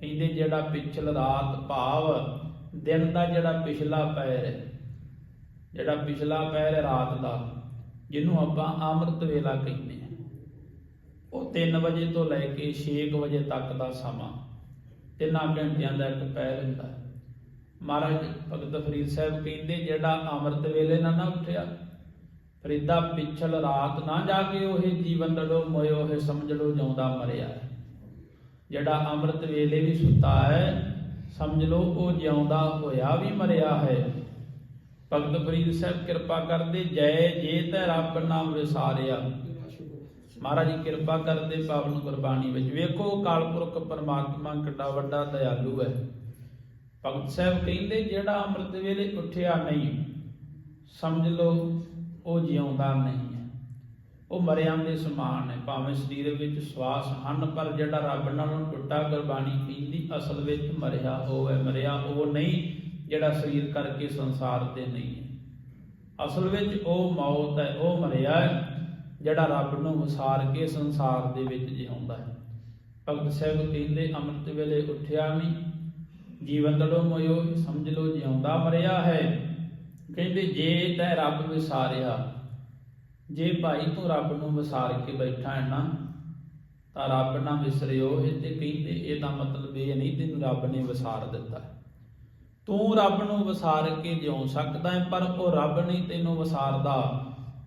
ਕਹਿੰਦੇ, ਜਿਹੜਾ ਪਿਛਲ ਰਾਤ ਭਾਵ ਦਿਨ ਦਾ ਜਿਹੜਾ ਪਿਛਲਾ ਪੈਰ ਹੈ, ਜਿਹੜਾ ਪਿਛਲਾ ਪੈਰ ਹੈ ਰਾਤ ਦਾ, ਜਿਹਨੂੰ ਆਪਾਂ ਅੰਮ੍ਰਿਤ ਵੇਲਾ ਕਹਿੰਦੇ ਆ ਉਹ 3 ਵਜੇ ਤੋਂ ਲੈ ਕੇ 6 ਵਜੇ ਤੱਕ ਦਾ ਸਮਾਂ। ਤਿੰਨਾਂ ਘੰਟਿਆਂ ਦਾ ਇੱਕ ਪੈਰ ਹੁੰਦਾ ਹੈ। ਮਹਾਰਾਜ ਭਗਤ ਫਰੀਦ ਸਾਹਿਬ ਕਹਿੰਦੇ, ਜਿਹੜਾ ਅੰਮ੍ਰਿਤ ਵੇਲੇ ਨਾ ਨਾ ਉੱਠਿਆ ਫਰੀਦਾ ਪਿਛਲ ਰਾਤ ਨਾ ਜਾ ਕੇ ਉਹ ਜੀਵਨ ਲੜੋ ਮੋਏ, ਉਹੇ ਸਮਝ ਲੋ ਜਿਉਂਦਾ ਮਰਿਆ ਜਿਹੜਾ ਅੰਮ੍ਰਿਤ ਵੇਲੇ ਵੀ ਸੁੱਤਾ ਹੈ ਸਮਝ ਲਓ, ਉਹ ਜਿਉਂਦਾ ਹੋਇਆ ਵੀ ਮਰਿਆ ਹੈ। ਭਗਤ ਫਰੀਦ ਸਾਹਿਬ ਕਿਰਪਾ ਕਰਦੇ, ਜੈ ਜੇ ਤੈ ਰੱਬ ਨਾਮ ਵਿਸਾਰਿਆ। ਮਹਾਰਾਜ ਜੀ ਕਿਰਪਾ ਕਰਦੇ, ਪਾਵਨ ਗੁਰਬਾਣੀ ਵਿੱਚ। ਵੇਖੋ ਕਾਲਪੁਰਖ ਪਰਮਾਤਮਾ ਕਿੱਡਾ ਵੱਡਾ ਦਇਆਲੂ ਹੈ। ਭਗਤ ਸਾਹਿਬ ਕਹਿੰਦੇ, ਜਿਹੜਾ ਅੰਮ੍ਰਿਤ ਵੇਲੇ ਉੱਠਿਆ ਨਹੀਂ, ਸਮਝ ਲਓ, ਉਹ ਜਿਉਂਦਾ ਨਹੀਂ। ਉਹ ਮਰਿਆਂ ਦੇ ਸਮਾਨ ਹੈ ਭਾਵੇਂ ਸਰੀਰ ਵਿੱਚ ਸਵਾਸ ਹਨ, ਪਰ ਜਿਹੜਾ ਰੱਬ ਨਾਲੋਂ ਟੁੱਟਾ ਗੁਰਬਾਣੀ ਕਹਿੰਦੀ ਅਸਲ ਵਿੱਚ ਮਰਿਆ ਹੋਵੇ ਮਰਿਆ ਉਹ ਨਹੀਂ, ਜਿਹੜਾ ਸਰੀਰ ਕਰਕੇ ਸੰਸਾਰ ਤੇ ਨਹੀਂ ਹੈ। ਅਸਲ ਵਿੱਚ ਉਹ ਮੌਤ ਹੈ, ਉਹ ਮਰਿਆ ਹੈ, ਜਿਹੜਾ ਰੱਬ ਨੂੰ ਵਿਸਾਰ ਕੇ ਸੰਸਾਰ ਦੇ ਵਿੱਚ ਜਿਉਂਦਾ ਹੈ। ਭਗਤ ਸਾਹਿਬ ਕਹਿੰਦੇ, ਅੰਮ੍ਰਿਤ ਵੇਲੇ ਉੱਠਿਆ ਨਹੀਂ ਜੀਵਨ ਤੜੋ ਮੋਇਓ, ਸਮਝ ਲਓ ਜਿਉਂਦਾ ਮਰਿਆ ਹੈ। ਕਹਿੰਦੇ, ਜੇ ਤੈ ਰੱਬ ਵਿਸਾਰਿਆ ਜੇ ਭਾਈ ਤੂੰ ਰੱਬ ਨੂੰ ਵਿਸਾਰ ਕੇ ਬੈਠਾ ਹੈ ਨਾ, ਤਾਂ ਰੱਬ ਨਾ ਵਿਸਰਿਓ, ਇਹ ਤੇ ਕਹਿੰਦੇ ਇਹਦਾ ਮਤਲਬ ਇਹ ਨਹੀਂ ਤੈਨੂੰ ਰੱਬ ਨੇ ਵਿਸਾਰ ਦਿੱਤਾ। ਤੂੰ ਰੱਬ ਨੂੰ ਵਿਸਾਰ ਕੇ ਜਿਉ ਸਕਦਾ ਹੈ, ਪਰ ਉਹ ਰੱਬ ਨਹੀਂ ਤੈਨੂੰ ਵਿਸਾਰਦਾ।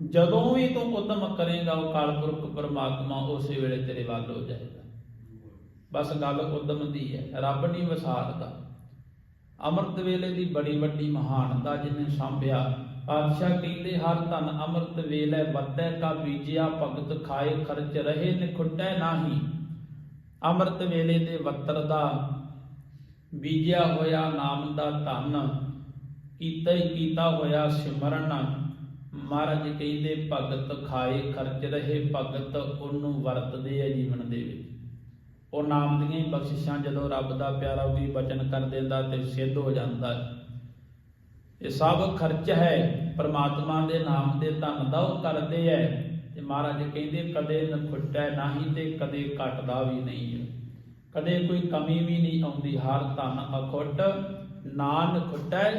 ਜਦੋਂ ਵੀ ਤੂੰ ਉਦਮ ਕਰੇਗਾ, ਉਹ ਕਾਲਪੁਰਖ ਪਰਮਾਤਮਾ ਉਸੇ ਵੇਲੇ ਤੇਰੇ ਵੱਲ ਹੋ ਜਾਏਗਾ। ਬਸ ਗੱਲ ਉਦਮ ਦੀ ਹੈ, ਰੱਬ ਨਹੀਂ ਵਿਸਾਰਦਾ। ਅੰਮ੍ਰਿਤ ਵੇਲੇ ਦੀ ਬੜੀ ਵੱਡੀ ਮਹਾਨਤਾ ਜਿਹਨੇ ਸੰਭਿਆ ਪਾਤਸ਼ਾਹ ਕਹਿੰਦੇ, ਹਰ ਧਨ ਅੰਮ੍ਰਿਤ ਵੇਲੇ ਵੱਤੈ ਕਾ ਬੀਜਿਆ ਭਗਤ ਖਾਏ ਖਰਚ ਰਹੇ ਨਿਖੁੱਟੈ ਨਾਹੀ। ਅੰਮ੍ਰਿਤ ਵੇਲੇ ਦੇ ਵੱਤਰ ਦਾ ਬੀਜਿਆ ਹੋਇਆ ਨਾਮ ਦਾ ਧਨ, ਕੀਤਾ ਹੀ ਕੀਤਾ ਹੋਇਆ ਸਿਮਰਨ। ਮਹਾਰਾਜ ਕਹਿੰਦੇ, ਭਗਤ ਖਾਏ ਖਰਚ ਰਹੇ, ਭਗਤ ਉਹਨੂੰ ਵਰਤਦੇ ਆ ਜੀਵਨ ਦੇ ਵਿੱਚ। ਉਹ ਨਾਮ ਦੀਆਂ ਹੀ ਬਖਸ਼ਿਸ਼ਾਂ ਜਦੋਂ ਰੱਬ ਦਾ ਪਿਆਰਾ ਕੋਈ ਬਚਨ ਕਰ ਦਿੰਦਾ ਤੇ ਸਿੱਧ ਹੋ ਜਾਂਦਾ। ਹੈ ਇਹ ਸਭ ਖਰਚ ਹੈ। ਪਰਮਾਤਮਾ ਦੇ ਨਾਮ ਦੇ ਧਨ ਦਾ ਉਹ ਕਰਦੇ ਐ। ਤੇ ਮਹਾਰਾਜ ਕਹਿੰਦੇ, ਕਦੇ ਨਖੁੱਟੈ ਨਹੀਂ ਤੇ ਕਦੇ ਘਟਦਾ ਵੀ ਨਹੀਂ। ਹੈ ਕਦੇ ਕੋਈ ਕਮੀ ਵੀ ਨਹੀਂ ਆਉਂਦੀ ਹਰ ਧਨ ਅਖੁੱਟ, ਨਾ ਨਖੁੱਟੈ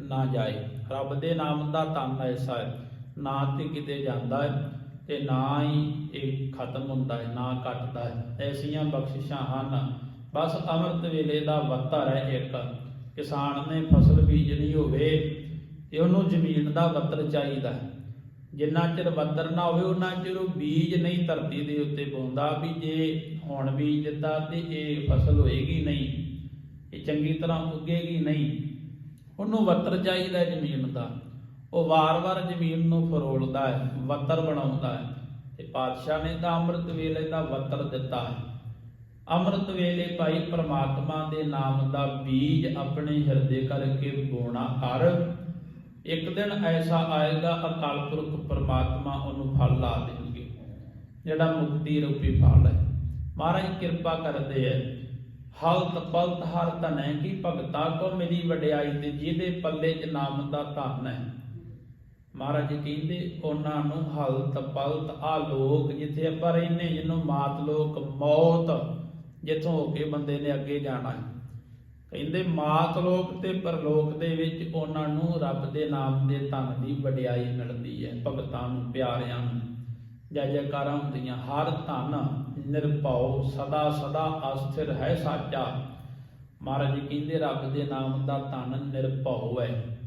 ਨਾ ਜਾਏ। ਰੱਬ ਦੇ ਨਾਮ ਦਾ ਧਨ ਐਸਾ ਹੈ, ਨਾ ਤੇ ਕਿਤੇ ਜਾਂਦਾ ਹੈ ਤੇ ਨਾ ਹੀ ਇਹ ਖਤਮ ਹੁੰਦਾ ਹੈ, ਨਾ ਘਟਦਾ ਹੈ। ਐਸੀਆਂ ਬਖਸ਼ਿਸ਼ਾਂ ਹਨ। ਬਸ ਅੰਮ੍ਰਿਤ ਵੇਲੇ ਦਾ ਵੱਤਰ ਰਹਿ ਇੱਕ। ਕਿਸਾਨ ਨੇ ਫਸਲ ਬੀਜਣੀ ਹੋਵੇ ਤੇ ਉਹਨੂੰ ਜ਼ਮੀਨ ਦਾ ਵੱਤਰ ਚਾਹੀਦਾ ਜਿੰਨਾ ਚਿਰ ਵੱਤਰ ਨਾ ਹੋਵੇ, ਉਹਨਾਂ ਚਿਰ ਉਹ ਬੀਜ ਨਹੀਂ ਧਰਤੀ ਦੇ ਉੱਤੇ ਪਾਉਂਦਾ ਵੀ ਜੇ ਹੁਣ ਬੀਜ ਦਿੱਤਾ ਤੇ ਇਹ ਫਸਲ ਹੋਏਗੀ ਨਹੀਂ, ਇਹ ਚੰਗੀ ਤਰ੍ਹਾਂ ਉੱਗੇਗੀ ਨਹੀਂ। ਉਹਨੂੰ ਵੱਤਰ ਚਾਹੀਦਾ ਜ਼ਮੀਨ ਦਾ। ਉਹ ਵਾਰ-ਵਾਰ ਜ਼ਮੀਨ ਨੂੰ ਫਰੋਲਦਾ ਹੈ ਵੱਤਰ ਬਣਾਉਂਦਾ ਹੈ ਤੇ ਪਾਤਸ਼ਾਹ ਨੇ ਤਾਂ ਅੰਮ੍ਰਿਤ ਵੇਲੇ ਦਾ ਵੱਤਰ ਦਿੱਤਾ ਹੈ। ਅੰਮ੍ਰਿਤ ਵੇਲੇ ਭਾਈ ਪ੍ਰਮਾਤਮਾ ਦੇ ਨਾਮ ਦਾ ਬੀਜ ਆਪਣੇ ਹਿਰਦੇ ਕਰਕੇ ਬੋਣਾ ਕਰ। ਇੱਕ ਦਿਨ ਐਸਾ ਆਏਗਾ, ਅਕਾਲ ਪੁਰਖ ਪ੍ਰਮਾਤਮਾ ਉਹਨੂੰ ਫਲ ਲਾ ਦੇਣਗੇ। ਜਿਹੜਾ ਮੁਕਤੀ ਰੂਪੀ ਫਲ ਹੈ। ਮਹਾਰਾਜ ਕਿਰਪਾ ਕਰਦੇ ਐ। ਹਲਤ ਪਲਤ ਹਰ ਧਨੈ ਕੀ ਭਗਤਾ ਕੋ ਮੇਰੀ ਵਡਿਆਈ ਤੇ ਜਿਹਦੇ ਪੱਲੇ 'ਚ ਨਾਮ ਦਾ ਧਨ ਹੈ। ਮਹਾਰਾਜ ਕਹਿੰਦੇ, ਉਹਨਾਂ ਨੂੰ ਹਲਤ ਪਲਤ ਆ ਲੋਕ ਜਿੱਥੇ ਆਪਾਂ ਰਹਿੰਦੇ ਜਿਹਨੂੰ ਮਾਤ ਲੋਕ ਮੌਤ ਜਿੱਥੋਂ ਹੋ ਕੇ ਬੰਦੇ ਨੇ ਅੱਗੇ ਜਾਣਾ ਹੈ। ਕਹਿੰਦੇ ਮਾਤ ਲੋਕ ਤੇ ਪਰਲੋਕ ਦੇ ਵਿੱਚ ਉਹਨਾਂ ਨੂੰ ਰੱਬ ਦੇ ਨਾਮ ਦੇ ਧਨ ਦੀ ਵਡਿਆਈ ਮਿਲਦੀ ਹੈ, ਭਗਤਾਂ ਨੂੰ, ਪਿਆਰਿਆਂ ਨੂੰ। ਜੈ ਜੈਕਾਰਾਂ ਹੁੰਦੀਆਂ, ਹਰ ਧਨ ਨਿਰਭਉ ਸਦਾ ਸਦਾ ਅਸਥਿਰ ਹੈ ਸਾਚਾ। ਮਹਾਰਾਜ ਜੀ ਕਹਿੰਦੇ, ਰੱਬ ਦੇ ਨਾਮ ਦਾ ਧਨ ਨਿਰਭਉ ਹੈ।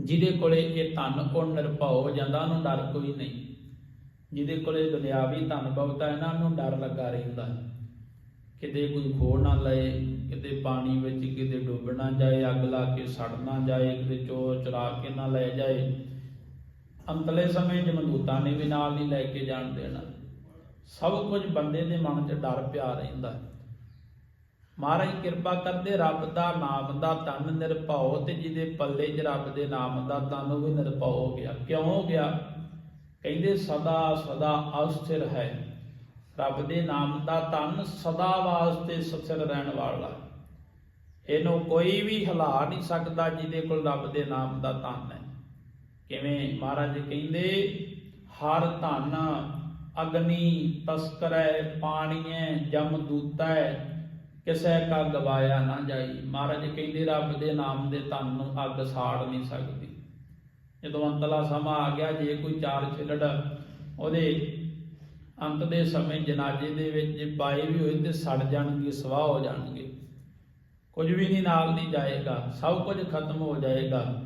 ਜਿਹਦੇ ਕੋਲੇ ਇਹ ਧਨ ਉਹ ਨਿਰਭਉ ਹੋ ਜਾਂਦਾ ਉਹਨੂੰ ਡਰ ਕੋਈ ਨਹੀਂ। ਜਿਹਦੇ ਕੋਲੇ ਦੁਨਿਆਵੀ ਧਨ ਬਹੁਤਾ ਹੈ ਨਾ ਉਹਨੂੰ ਡਰ ਲੱਗਾ ਰਹਿੰਦਾ। ਕਿਤੇ ਕੋਈ ਖੋ ਨਾ ਲਏ, ਕਿਤੇ ਪਾਣੀ ਵਿੱਚ ਕਿਤੇ ਡੁੱਬ ਨਾ ਜਾਏ, ਅੱਗ ਲਾ ਕੇ ਸੜ ਨਾ ਜਾਏ, ਕਿਤੇ ਚੋਰ ਚੁਰਾ ਕੇ ਨਾ ਲੈ ਜਾਏ। ਅੰਤਲੇ ਸਮੇਂ ਜਮਦੂਤਾਂ ਨੇ ਵੀ ਨਾਲ ਨਹੀਂ ਲੈ ਕੇ ਜਾਣ ਦੇਣਾ। ਸਭ ਕੁਝ ਬੰਦੇ ਦੇ ਮਨ 'ਚ ਡਰ ਪਿਆ ਰਹਿੰਦਾ। ਮਹਾਰਾਜ ਕਿਰਪਾ ਕਰਦੇ ਰੱਬ ਦਾ ਨਾਮ ਦਾ ਤਨ ਨਿਰਭਉ ਤੇ ਜਿਹਦੇ ਪੱਲੇ 'ਚ ਰੱਬ ਦੇ ਨਾਮ ਦਾ ਤਨ ਉਹ ਵੀ ਨਿਰਭਉ ਹੋ ਗਿਆ। ਕਿਉਂ ਹੋ ਗਿਆ? ਕਹਿੰਦੇ ਸਦਾ ਸਦਾ ਅਸਥਿਰ ਹੈ। ਰੱਬ ਦੇ ਨਾਮ ਦਾ ਤਨ ਸਦਾ ਵਾਸਤੇ ਸਥਿਰ ਰਹਿਣ ਵਾਲਾ ਇਹਨੂੰ ਕੋਈ ਵੀ ਹਿਲਾ ਨਹੀਂ ਸਕਦਾ ਜਿਹਦੇ ਕੋਲ ਰੱਬ ਦੇ ਨਾਮ ਦਾ ਤਨ ਹੈ। ਕਿਵੇਂ? ਮਹਾਰਾਜ ਜੀ ਕਹਿੰਦੇ, ਹਰ ਧਨ ਅਗਨੀ ਤਸਕਰੈ, ਪਾਣੀਐ, ਜਮ ਦੂਤੈ, ਕਿਸੈ ਕਾ ਗਵਾਇਆ ਨਾ ਜਾਈ। ਮਹਾਰਾਜ ਕਹਿੰਦੇ, ਰੱਬ ਦੇ ਨਾਮ ਦੇ ਧਨ ਨੂੰ ਅੱਗ ਸਾੜ ਨਹੀਂ ਸਕਦੀ। ਜਦੋਂ ਅੰਤਲਾ ਸਮਾਂ ਆ ਗਿਆ, ਜੇ ਕੋਈ ਚਾਰ ਛਿਲੜ ਉਹਦੇ ਅੰਤ ਦੇ ਸਮੇਂ ਜਨਾਜ਼ੇ ਦੇ ਵਿੱਚ ਜੇ ਪਾਏ ਵੀ ਹੋਏ ਤੇ ਸੜ ਜਾਣਗੇ, ਸਵਾਹ ਹੋ ਜਾਣਗੇ। ਕੁਝ ਵੀ ਨਹੀਂ, ਨਾਲ ਨਹੀਂ ਜਾਏਗਾ। ਸਭ ਕੁਝ ਖਤਮ ਹੋ ਜਾਏਗਾ।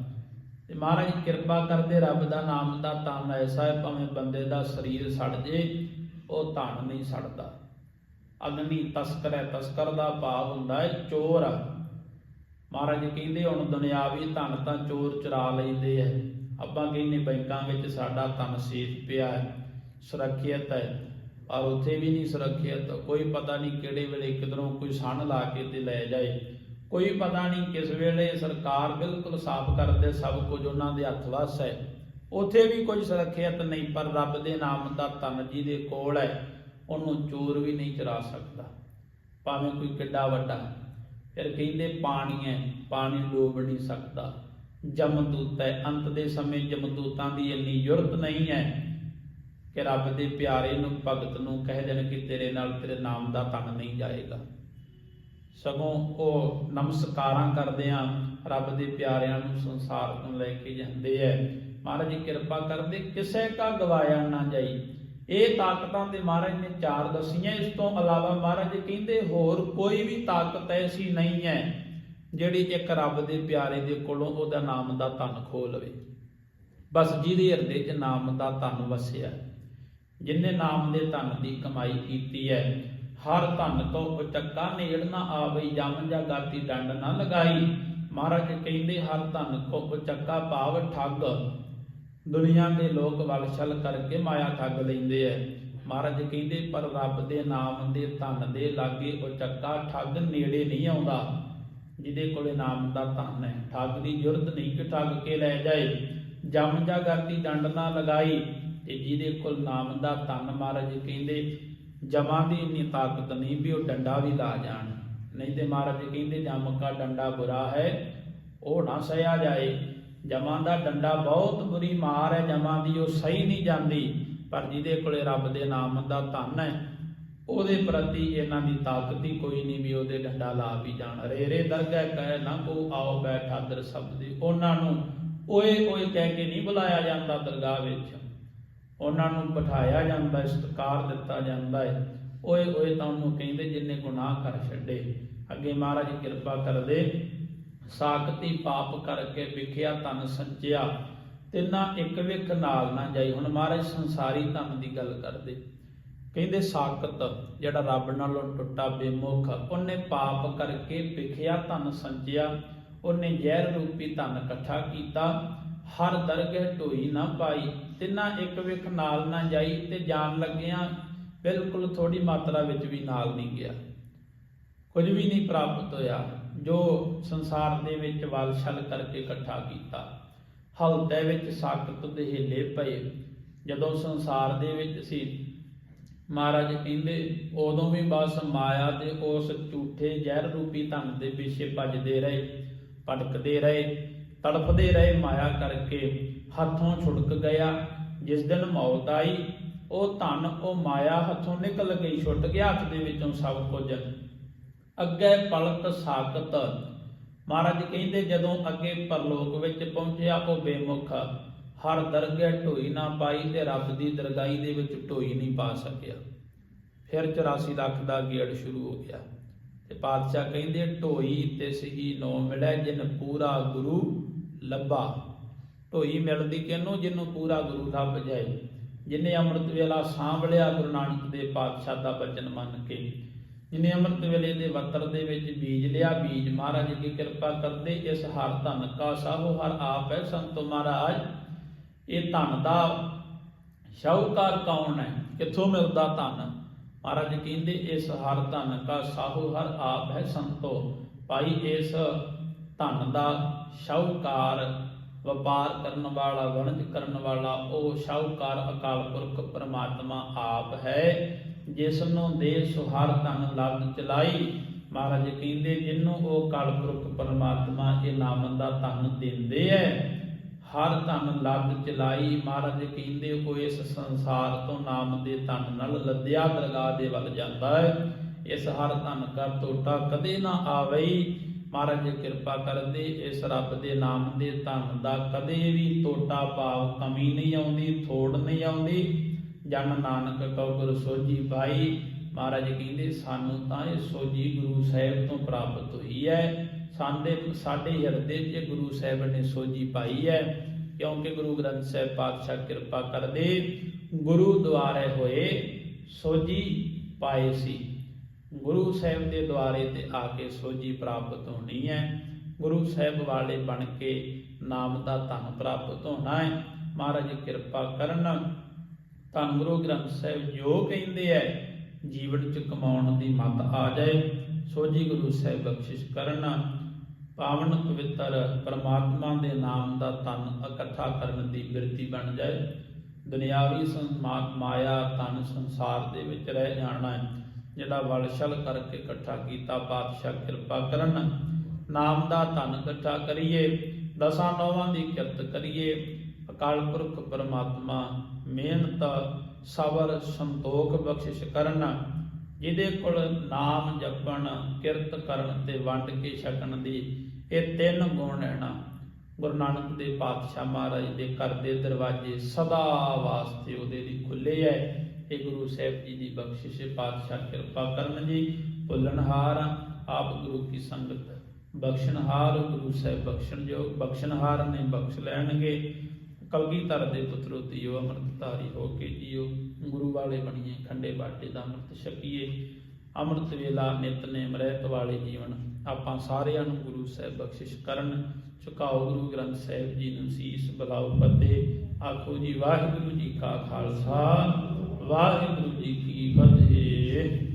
ਤੇ ਮਹਾਰਾਜ ਕਿਰਪਾ ਕਰਦੇ ਰੱਬ ਦਾ ਨਾਮ ਦਾ ਤਨ ਐਸਾ ਹੈ ਭਾਵੇਂ ਬੰਦੇ ਦਾ ਸਰੀਰ ਸੜ ਜੇ, ਉਹ ਧਨ ਨਹੀਂ ਸੜਦਾ। ਅਗਨੀ ਤਸਕਰ ਹੈ, ਤਸਕਰ ਦਾ ਭਾਵ ਹੁੰਦਾ ਹੈ, ਚੋਰ ਆ। ਮਹਾਰਾਜ ਕਹਿੰਦੇ, ਹੁਣ ਦੁਨਿਆਵੀ ਧਨ ਤਾਂ ਚੋਰ ਚੁਰਾ ਲੈਂਦੇ ਐ ਆਪਾਂ ਕਹਿੰਦੇ, ਬੈਂਕਾਂ ਵਿੱਚ ਸਾਡਾ ਧਨ ਸੇਫ ਪਿਆ ਹੈ। ਸੁਰੱਖਿਅਤ ਹੈ। ਪਰ ਉੱਥੇ ਵੀ ਨਹੀਂ ਸੁਰੱਖਿਅਤ। ਕੋਈ ਪਤਾ ਨਹੀਂ ਕਿਹੜੇ ਵੇਲੇ ਕਿਧਰੋਂ ਕੋਈ ਸਣ ਲਾ ਕੇ ਤੇ ਲੈ ਜਾਏ। ਕੋਈ ਪਤਾ ਨਹੀਂ ਕਿਸ ਵੇਲੇ ਸਰਕਾਰ ਬਿਲਕੁਲ ਸਾਫ਼ ਕਰਦੇ, ਸਭ ਕੁਝ ਉਹਨਾਂ ਦੇ ਹੱਥ ਵੱਸ ਹੈ। ਉੱਥੇ ਵੀ ਕੁਝ ਸੁਰੱਖਿਅਤ ਨਹੀਂ, ਪਰ ਰੱਬ ਦੇ ਨਾਮ ਦਾ ਧਨ ਦੇ ਕੋਲ ਹੈ। ਉਹਨੂੰ ਚੋਰ ਵੀ ਨਹੀਂ ਚਰਾ ਸਕਦਾ। ਭਾਵੇਂ ਕੋਈ ਕਿੱਡਾ ਵੱਡਾ। ਫਿਰ ਕਹਿੰਦੇ ਪਾਣੀ ਹੈ, ਪਾਣੀ ਡੋਬ ਨਹੀਂ ਸਕਦਾ। ਜਮਦੂਤ ਹੈ, ਅੰਤ ਦੇ ਸਮੇਂ ਜਮਦੂਤਾਂ ਦੀ ਇੰਨੀ ਯੁਰਤ ਨਹੀਂ ਹੈ। ਕਿ ਰੱਬ ਦੇ ਪਿਆਰੇ ਨੂੰ, ਭਗਤ ਨੂੰ ਕਹਿ ਦੇਣ ਕਿ ਤੇਰੇ ਨਾਲ ਤੇਰੇ ਨਾਮ ਦਾ ਧਨ ਨਹੀਂ ਜਾਏਗਾ। ਸਗੋਂ ਉਹ ਨਮਸਕਾਰਾਂ ਕਰਦੇ ਆ, ਰੱਬ ਦੇ ਪਿਆਰਿਆਂ ਨੂੰ ਸੰਸਾਰ ਤੋਂ ਲੈ ਕੇ ਜਾਂਦੇ ਐ। ਮਹਾਰਾਜ ਜੀ, ਕਿਰਪਾ ਕਰਦੇ, ਕਿਸੇ ਕਾ ਗਵਾਇਆ ਨਾ ਜਾਈ। ਇਹ ਤਾਕਤਾਂ ਤੇ ਮਹਾਰਾਜ ਨੇ ਚਾਰ ਦਸੀਆਂ, ਇਸ ਤੋਂ ਇਲਾਵਾ ਮਹਾਰਾਜ ਜੀ ਕਹਿੰਦੇ, ਹੋਰ ਕੋਈ ਵੀ ਤਾਕਤ ਐਸੀ ਨਹੀਂ ਹੈ ਜਿਹੜੀ ਇੱਕ ਰੱਬ ਦੇ ਪਿਆਰੇ ਦੇ ਕੋਲੋਂ ਉਹਦਾ ਨਾਮ ਦਾ ਧਨ ਖੋ ਲਵੇ। ਬਸ ਜਿਹਦੇ ਹਿਰਦੇ 'ਚ ਨਾਮ ਦਾ ਧਨ ਵਸਿਆ। ਜਿਨੇ ਨਾਮ ਦੇ ਧਨ ਦੀ ਕਮਾਈ ਕੀਤੀ ਹੈ, ਹਰ ਧਨ ਤੋਂ ਉਚੱਕਾ ਨੇੜ ਨਾ ਆਵਈ, ਜਮ ਜਾ ਗਾਤੀ ਡੰਡ ਨਾ ਲਗਾਈ। ਮਹਾਰਾਜ ਕਹਿੰਦੇ, ਹਰ ਧਨ ਕੋ ਉਚੱਕਾ ਭਾਵ ਠੱਗ। ਦੁਨੀਆ ਦੇ ਲੋਕ ਵਲਛਲ ਕਰਕੇ ਮਾਇਆ ਠੱਗ ਲੈਂਦੇ ਐ। ਮਹਾਰਾਜ ਕਹਿੰਦੇ, ਪਰ ਰੱਬ ਦੇ ਨਾਮ ਦੇ ਧਨ ਦੇ ਲਾਗੇ ਉਚੱਕਾ ਠੱਗ ਨੇੜੇ ਨਹੀਂ ਆਉਂਦਾ। ਜਿਹਦੇ ਕੋਲੇ ਨਾਮ ਦਾ ਧਨ ਹੈ ਠੱਗ ਦੀ ਜ਼ਰੂਰਤ ਨਹੀਂ ਕਿ ਠੱਗ ਕੇ ਲੈ ਜਾਏ। ਜਮ ਜਾ ਗਾਤੀ ਡੰਡ ਨਾ ਲਗਾਈ। ਤੇ ਜਿਹਦੇ ਕੋਲ ਨਾਮ ਦਾ ਧੰਨ ਮਹਾਰਾਜ ਕਹਿੰਦੇ, ਜਮਾਂ ਦੀ ਇੰਨੀ ਤਾਕਤ ਨਹੀਂ ਵੀ ਉਹ ਡੰਡਾ ਵੀ ਲਾ ਜਾਣ। ਨਹੀਂ ਤੇ ਮਹਾਰਾਜ ਕਹਿੰਦੇ ਜਮ ਡੰਡਾ ਬੁਰਾ ਹੈ, ਉਹ ਨਾ ਸਹਿਆ ਜਾਏ। ਜਮਾਂ ਦਾ ਡੰਡਾ ਬਹੁਤ ਬੁਰੀ ਮਾਰ ਹੈ, ਜਮਾਂ ਦੀ ਉਹ ਸਹੀ ਨਹੀਂ ਜਾਂਦੀ, ਪਰ ਜਿਹਦੇ ਕੋਲੇ ਰੱਬ ਦੇ ਨਾਮ ਦਾ ਧਨ ਹੈ, ਉਹਦੇ ਪ੍ਰਤੀ ਇਹਨਾਂ ਦੀ ਤਾਕਤ ਹੀ ਕੋਈ ਨਹੀਂ ਵੀ ਉਹਦੇ ਡੰਡਾ ਲਾ ਵੀ ਜਾਣ। ਰੇਰੇ ਦਰਗਾਹ ਕਹੇ ਨਾ ਕੋ ਆਓ ਬੈਠਾ ਦਰ ਸਬਦੀ ਉਹਨਾਂ ਨੂੰ ਓਏ ਓਏ ਕਹਿ ਕੇ ਨਹੀਂ ਬੁਲਾਇਆ ਜਾਂਦਾ ਦਰਗਾਹ ਵਿੱਚ। ਉਹਨਾਂ ਨੂੰ ਬਿਠਾਇਆ ਜਾਂਦਾ ਸਤਿਕਾਰ ਦਿੱਤਾ ਜਾਂਦਾ ਹੈ। ਓਏ ਓਏ ਤਾਂ ਉਹਨੂੰ ਕਹਿੰਦੇ ਜਿੰਨੇ ਗੁਨਾਹ ਕਰ ਛੱਡੇ। ਅੱਗੇ ਮਹਾਰਾਜ ਕਿਰਪਾ ਕਰਦੇ। ਸਾਖਤੀ ਪਾਪ ਕਰਕੇ ਵਿਖਿਆ ਤਨ ਸੰਚਿਆ। ਤਿੰਨਾ ਇੱਕ ਵਿਖ ਨਾਲ ਨਾ ਜਾਈ। ਹੁਣ ਮਹਾਰਾਜ ਸੰਸਾਰੀ ਧਨ ਦੀ ਗੱਲ ਕਰਦੇ। ਕਹਿੰਦੇ ਸਾਖਤ, ਜਿਹੜਾ ਰੱਬ ਨਾਲੋਂ ਟੁੱਟਾ ਬੇਮੁਖ, ਉਹਨੇ ਪਾਪ ਕਰਕੇ ਵਿਖਿਆ ਧਨ ਸੰਚਿਆ। ਉਹਨੇ ਜ਼ਹਿਰ ਰੂਪੀ ਧਨ ਇਕੱਠਾ ਕੀਤਾ। ਹਰ ਦਰਗਹਿ ਢੋਈ ਨਾ ਪਾਈ। ਤਿੰਨਾ ਇੱਕ ਵਿਖ ਨਾਲ ਨਾ ਜਾਈ ਤੇ ਜਾਣ ਲੱਗਿਆਂ ਬਿਲਕੁਲ ਥੋੜੀ ਮਾਤਰਾ ਵਿੱਚ ਵੀ ਨਾਲ ਨਹੀਂ ਗਿਆ। ਕੁਝ ਵੀ ਨਹੀਂ ਪ੍ਰਾਪਤ ਹੋਇਆ, ਜੋ ਸੰਸਾਰ ਦੇ ਵਿੱਚ ਵਲਛਲ ਕਰਕੇ ਇਕੱਠਾ ਕੀਤਾ। ਹਲਤੇ ਵਿੱਚ ਸਾਖਤ ਦੇ ਹਿੱਲੇ ਪਏ। ਜਦੋਂ ਸੰਸਾਰ ਦੇ ਵਿੱਚ ਸੀ, ਮਹਾਰਾਜ ਕਹਿੰਦੇ, ਉਦੋਂ ਵੀ ਬਸ ਮਾਇਆ ਤੇ ਉਸ ਝੂਠੇ ਜ਼ਹਿਰ ਰੂਪੀ ਧਨ ਦੇ ਪਿੱਛੇ ਭੱਜਦੇ ਰਹੇ, ਭਟਕਦੇ ਰਹੇ, ਤੜਫਦੇ ਰਹੇ ਮਾਇਆ ਕਰਕੇ। ਹੱਥੋਂ ਛੁੜਕ ਗਿਆ। ਜਿਸ ਦਿਨ ਮੌਤ ਆਈ, ਉਹ ਧਨ, ਉਹ ਮਾਇਆ ਹੱਥੋਂ ਨਿਕਲ ਗਈ, ਛੁੱਟ ਗਿਆ ਹੱਥ ਦੇ ਵਿੱਚੋਂ ਸਭ ਕੁਝ। ਅੱਗੇ ਪਲਕ ਸਾਕਤ ਮਹਾਰਾਜ ਕਹਿੰਦੇ, ਜਦੋਂ ਅੱਗੇ ਪਰਲੋਕ ਵਿੱਚ ਪਹੁੰਚਿਆ, ਉਹ ਬੇਮੁਖ। ਹਰ ਦਰਗਹਿ ਢੋਈ ਨਾ ਪਾਈ ਤੇ ਰੱਬ ਦੀ ਦਰਗਾਈ ਦੇ ਵਿੱਚ ਢੋਈ ਨਹੀਂ ਪਾ ਸਕਿਆ। ਫਿਰ 84 ਲੱਖ ਦਾ ਗੇੜ ਸ਼ੁਰੂ ਹੋ ਗਿਆ। ਤੇ ਪਾਤਸ਼ਾਹ ਕਹਿੰਦੇ, ਢੋਈ ਤੇ ਸਹੀ ਨੋ ਮਿਲੈ, ਜਿਨ ਪੂਰਾ ਗੁਰੂ ਲੱਭਾ। ਢੋਈ ਮਿਲਦੀ ਕਿਹਨੂੰ? ਜਿਹਨੂੰ ਪੂਰਾ ਗੁਰੂ ਲੱਭ ਜਾਏ। ਜਿਨੇ ਅੰਮ੍ਰਿਤ ਵੇਲਾ ਸਾਂਭ ਲਿਆ ਗੁਰੂ ਨਾਨਕ ਦੇ ਪਾਤਸ਼ਾਹ ਦਾ ਬਚਨ ਮੰਨ ਕੇ। ਜਿਨੇ ਅੰਮ੍ਰਿਤ ਵੇਲੇ ਦੇ ਵਤਰ ਦੇ ਵਿੱਚ ਬੀਜ ਲਿਆ, ਬੀਜ ਮਹਾਰਾਜ ਦੀ ਕਿਰਪਾ ਕਰਦੇ, ਇਸ ਹਰ ਧਨ ਕਾ ਸਾਹੋ, ਹਰ ਆਪ ਹੈ ਸੰਤ ਮਹਾਰਾਜ। ਇਹ ਧਨ ਦਾ ਸ਼ੌਕਾਰ ਕੌਣ ਹੈ? ਕਿੱਥੋਂ ਮਿਲਦਾ ਧਨ? ਮਹਾਰਾਜ ਕਹਿੰਦੇ, ਇਸ ਹਰ ਧਨ ਕਾ ਸਾਹੋ, ਹਰ ਆਪ ਹੈ ਸੰਤੋ। ਭਾਈ, ਇਸ ਧਨ ਦਾ ਸ਼ੌਕਾਰ ਵਪਾਰ ਕਰਨ ਵਾਲਾ, ਵਣਜ ਕਰਨ ਵਾਲਾ, ਉਹ ਸ਼ੌਕਾਰ ਅਕਾਲ ਪੁਰਖ, ਪਰਮਾਤਮਾ ਆਪ ਹੈ। ਜਿਸ ਨੂੰ ਦੇ ਸੁਹਰ ਧਨ ਲੱਗ ਚਲਾਈ, ਮਹਾਰਾਜ ਕਹਿੰਦੇ ਜਿਨੂੰ ਉਹ ਅਕਾਲ ਪੁਰਖ, ਪ੍ਰਮਾਤਮਾ ਇਹ ਨਾਮ ਦਾ ਧਨ ਦਿੰਦੇ ਐ, ਹਰ ਧਨ ਲੱਗ ਚਲਾਈ। ਮਹਾਰਾਜ ਕਹਿੰਦੇ, ਉਹ ਇਸ ਸੰਸਾਰ ਤੋਂ ਨਾਮ ਦੇ ਧਨ ਨਾਲ ਲੱਦਿਆ, ਦਰਗਾਹ ਦੇ ਵੱਲ ਜਾਂਦਾ ਹੈ ਇਸ ਹਰ ਧਨ ਦਾ ਟੋਟਾ ਕਦੇ ਨਾ ਆਵਈ। ਮਹਾਰਾਜ ਜੀ, ਕਿਰਪਾ ਕਰਦੇ, ਇਸ ਰੱਬ ਦੇ ਨਾਮ ਦੇ ਧਨ ਦਾ ਕਦੇ ਵੀ ਟੋਟਾ ਭਾਵ ਕਮੀ ਨਹੀਂ ਆਉਂਦੀ, ਥੋੜ ਨਹੀਂ ਆਉਂਦੀ। ਜਨ ਨਾਨਕ ਕਉ ਗੁਰ ਸੋਜੀ ਭਾਈ ਮਹਾਰਾਜ ਕਹਿੰਦੇ, ਸਾਨੂੰ ਤਾਂ ਇਹ ਸੋਜੀ ਗੁਰੂ ਸਾਹਿਬ ਤੋਂ ਪ੍ਰਾਪਤ ਹੋਈ ਹੈ। ਸਾਡੇ ਸਾਡੇ ਹਿਰਦੇ 'ਚ ਗੁਰੂ ਸਾਹਿਬ ਨੇ ਸੋਜੀ ਪਾਈ ਹੈ। ਕਿਉਂਕਿ ਗੁਰੂ ਗ੍ਰੰਥ ਸਾਹਿਬ ਪਾਤਸ਼ਾਹ ਕਿਰਪਾ ਕਰਦੇ, ਗੁਰੂ ਦੁਆਰੇ ਹੋਏ ਸੋਜੀ ਪਾਏ ਸੀ। ਗੁਰੂ ਸਾਹਿਬ ਦੇ ਦੁਆਰੇ ਤੇ ਆ ਕੇ ਸੋਝੀ ਪ੍ਰਾਪਤ ਹੋਣੀ ਹੈ। ਗੁਰੂ ਸਾਹਿਬ ਵਾਲੇ ਬਣ ਕੇ ਨਾਮ ਦਾ ਧਨ ਪ੍ਰਾਪਤ ਹੋਣਾ ਹੈ। ਮਹਾਰਾਜ ਕਿਰਪਾ ਕਰਨ ਧੰਨ ਗੁਰੂ ਗ੍ਰੰਥ ਸਾਹਿਬ ਜੋ ਕਹਿੰਦੇ ਐ ਜੀਵਨ ਚ ਕਮਾਉਣ ਦੀ ਮਤ ਆ ਜਾਏ। ਸੋਝੀ ਗੁਰੂ ਸਾਹਿਬ ਬਖਸ਼ਿਸ਼ ਕਰਨ ਪਾਵਨ ਪਵਿੱਤਰ ਪਰਮਾਤਮਾ ਦੇ ਨਾਮ ਦਾ ਧਨ ਇਕੱਠਾ ਕਰਨ ਦੀ ਬਿਰਤੀ ਬਣ ਜਾਏ। ਦੁਨਿਆਵੀ ਸੰਸਾਰ ਮਾਇਆ ਧਨ ਸੰਸਾਰ ਦੇ ਵਿੱਚ ਰਹਿ ਜਾਣਾ ਹੈ। ਜਿਹੜਾ ਵਲਸ਼ਲ ਕਰਕੇ ਇਕੱਠਾ ਕੀਤਾ, ਪਾਤਸ਼ਾਹ ਕਿਰਪਾ ਕਰਨ। ਨਾਮ ਦਾ ਧਨ ਇਕੱਠਾ ਕਰੀਏ, ਦਸਾਂ ਨੌਵਾਂ ਦੀ ਕਿਰਤ ਕਰੀਏ। ਅਕਾਲ ਪੁਰਖ ਪਰਮਾਤਮਾ, ਮਿਹਨਤ, ਸਬਰ, ਸੰਤੋਖ ਬਖਸ਼ਿਸ਼ ਕਰਨ। ਜਿਹਦੇ ਕੋਲ ਨਾਮ ਜਪਣ, ਕਿਰਤ ਕਰਨ ਤੇ ਵੰਡ ਕੇ ਛਕਣ ਦੀ ਇਹ ਤਿੰਨ ਗੁਣ ਹੈ ਨਾ ਗੁਰੂ ਨਾਨਕ ਦੇ ਪਾਤਸ਼ਾਹ ਮਹਾਰਾਜ ਦੇ ਘਰ ਦੇ ਦਰਵਾਜ਼ੇ ਸਦਾ ਵਾਸਤੇ ਉਹਦੇ ਲਈ ਖੁੱਲੇ ਐ। ਇਹ ਗੁਰੂ ਸਾਹਿਬ ਜੀ ਦੀ ਬਖਸ਼ਿਸ਼, ਪਾਤਸ਼ਾਹ ਕਿਰਪਾ ਕਰਨ ਜੀ, ਭੁੱਲਣਹਾਰ ਆਪ ਗੁਰੂ ਕੀ ਸੰਗਤ, ਬਖਸ਼ਣਹਾਰ ਗੁਰੂ ਸਾਹਿਬ ਬਖਸ਼ਣ ਜੋ ਬਖਸ਼ਣਹਾਰ ਨੇ ਬਖਸ਼ ਲੈਣਗੇ। ਕਲਗੀਧਰ ਦੇ ਪੁੱਤਰੋ ਤੀਓ ਅੰਮ੍ਰਿਤ ਹੋ ਕੇ ਜੀਓ ਗੁਰੂ ਵਾਲੇ ਬਣੀਏ, ਖੰਡੇ ਬਾਟੇ ਦਾ ਅੰਮ੍ਰਿਤ ਛਕੀਏ। ਅੰਮ੍ਰਿਤ ਵੇਲਾ ਨਿਤਨੇਮ ਰਹਿਤ ਵਾਲੇ ਜੀਵਨ, ਆਪਾਂ ਸਾਰਿਆਂ ਨੂੰ ਗੁਰੂ ਸਾਹਿਬ ਬਖਸ਼ਿਸ਼ ਕਰਨ। ਝੁਕਾਓ ਗੁਰੂ ਗ੍ਰੰਥ ਸਾਹਿਬ ਜੀ ਨੂੰ ਸੀਸ, ਬਲਾਓ ਫਤਿਹ। ਆਖੋ ਜੀ, ਵਾਹਿਗੁਰੂ ਜੀ ਕਾ ਖਾਲਸਾ। ਵਾਹਿਗੁਰੂ ਜੀ ਕੀ ਫਤਿਹ।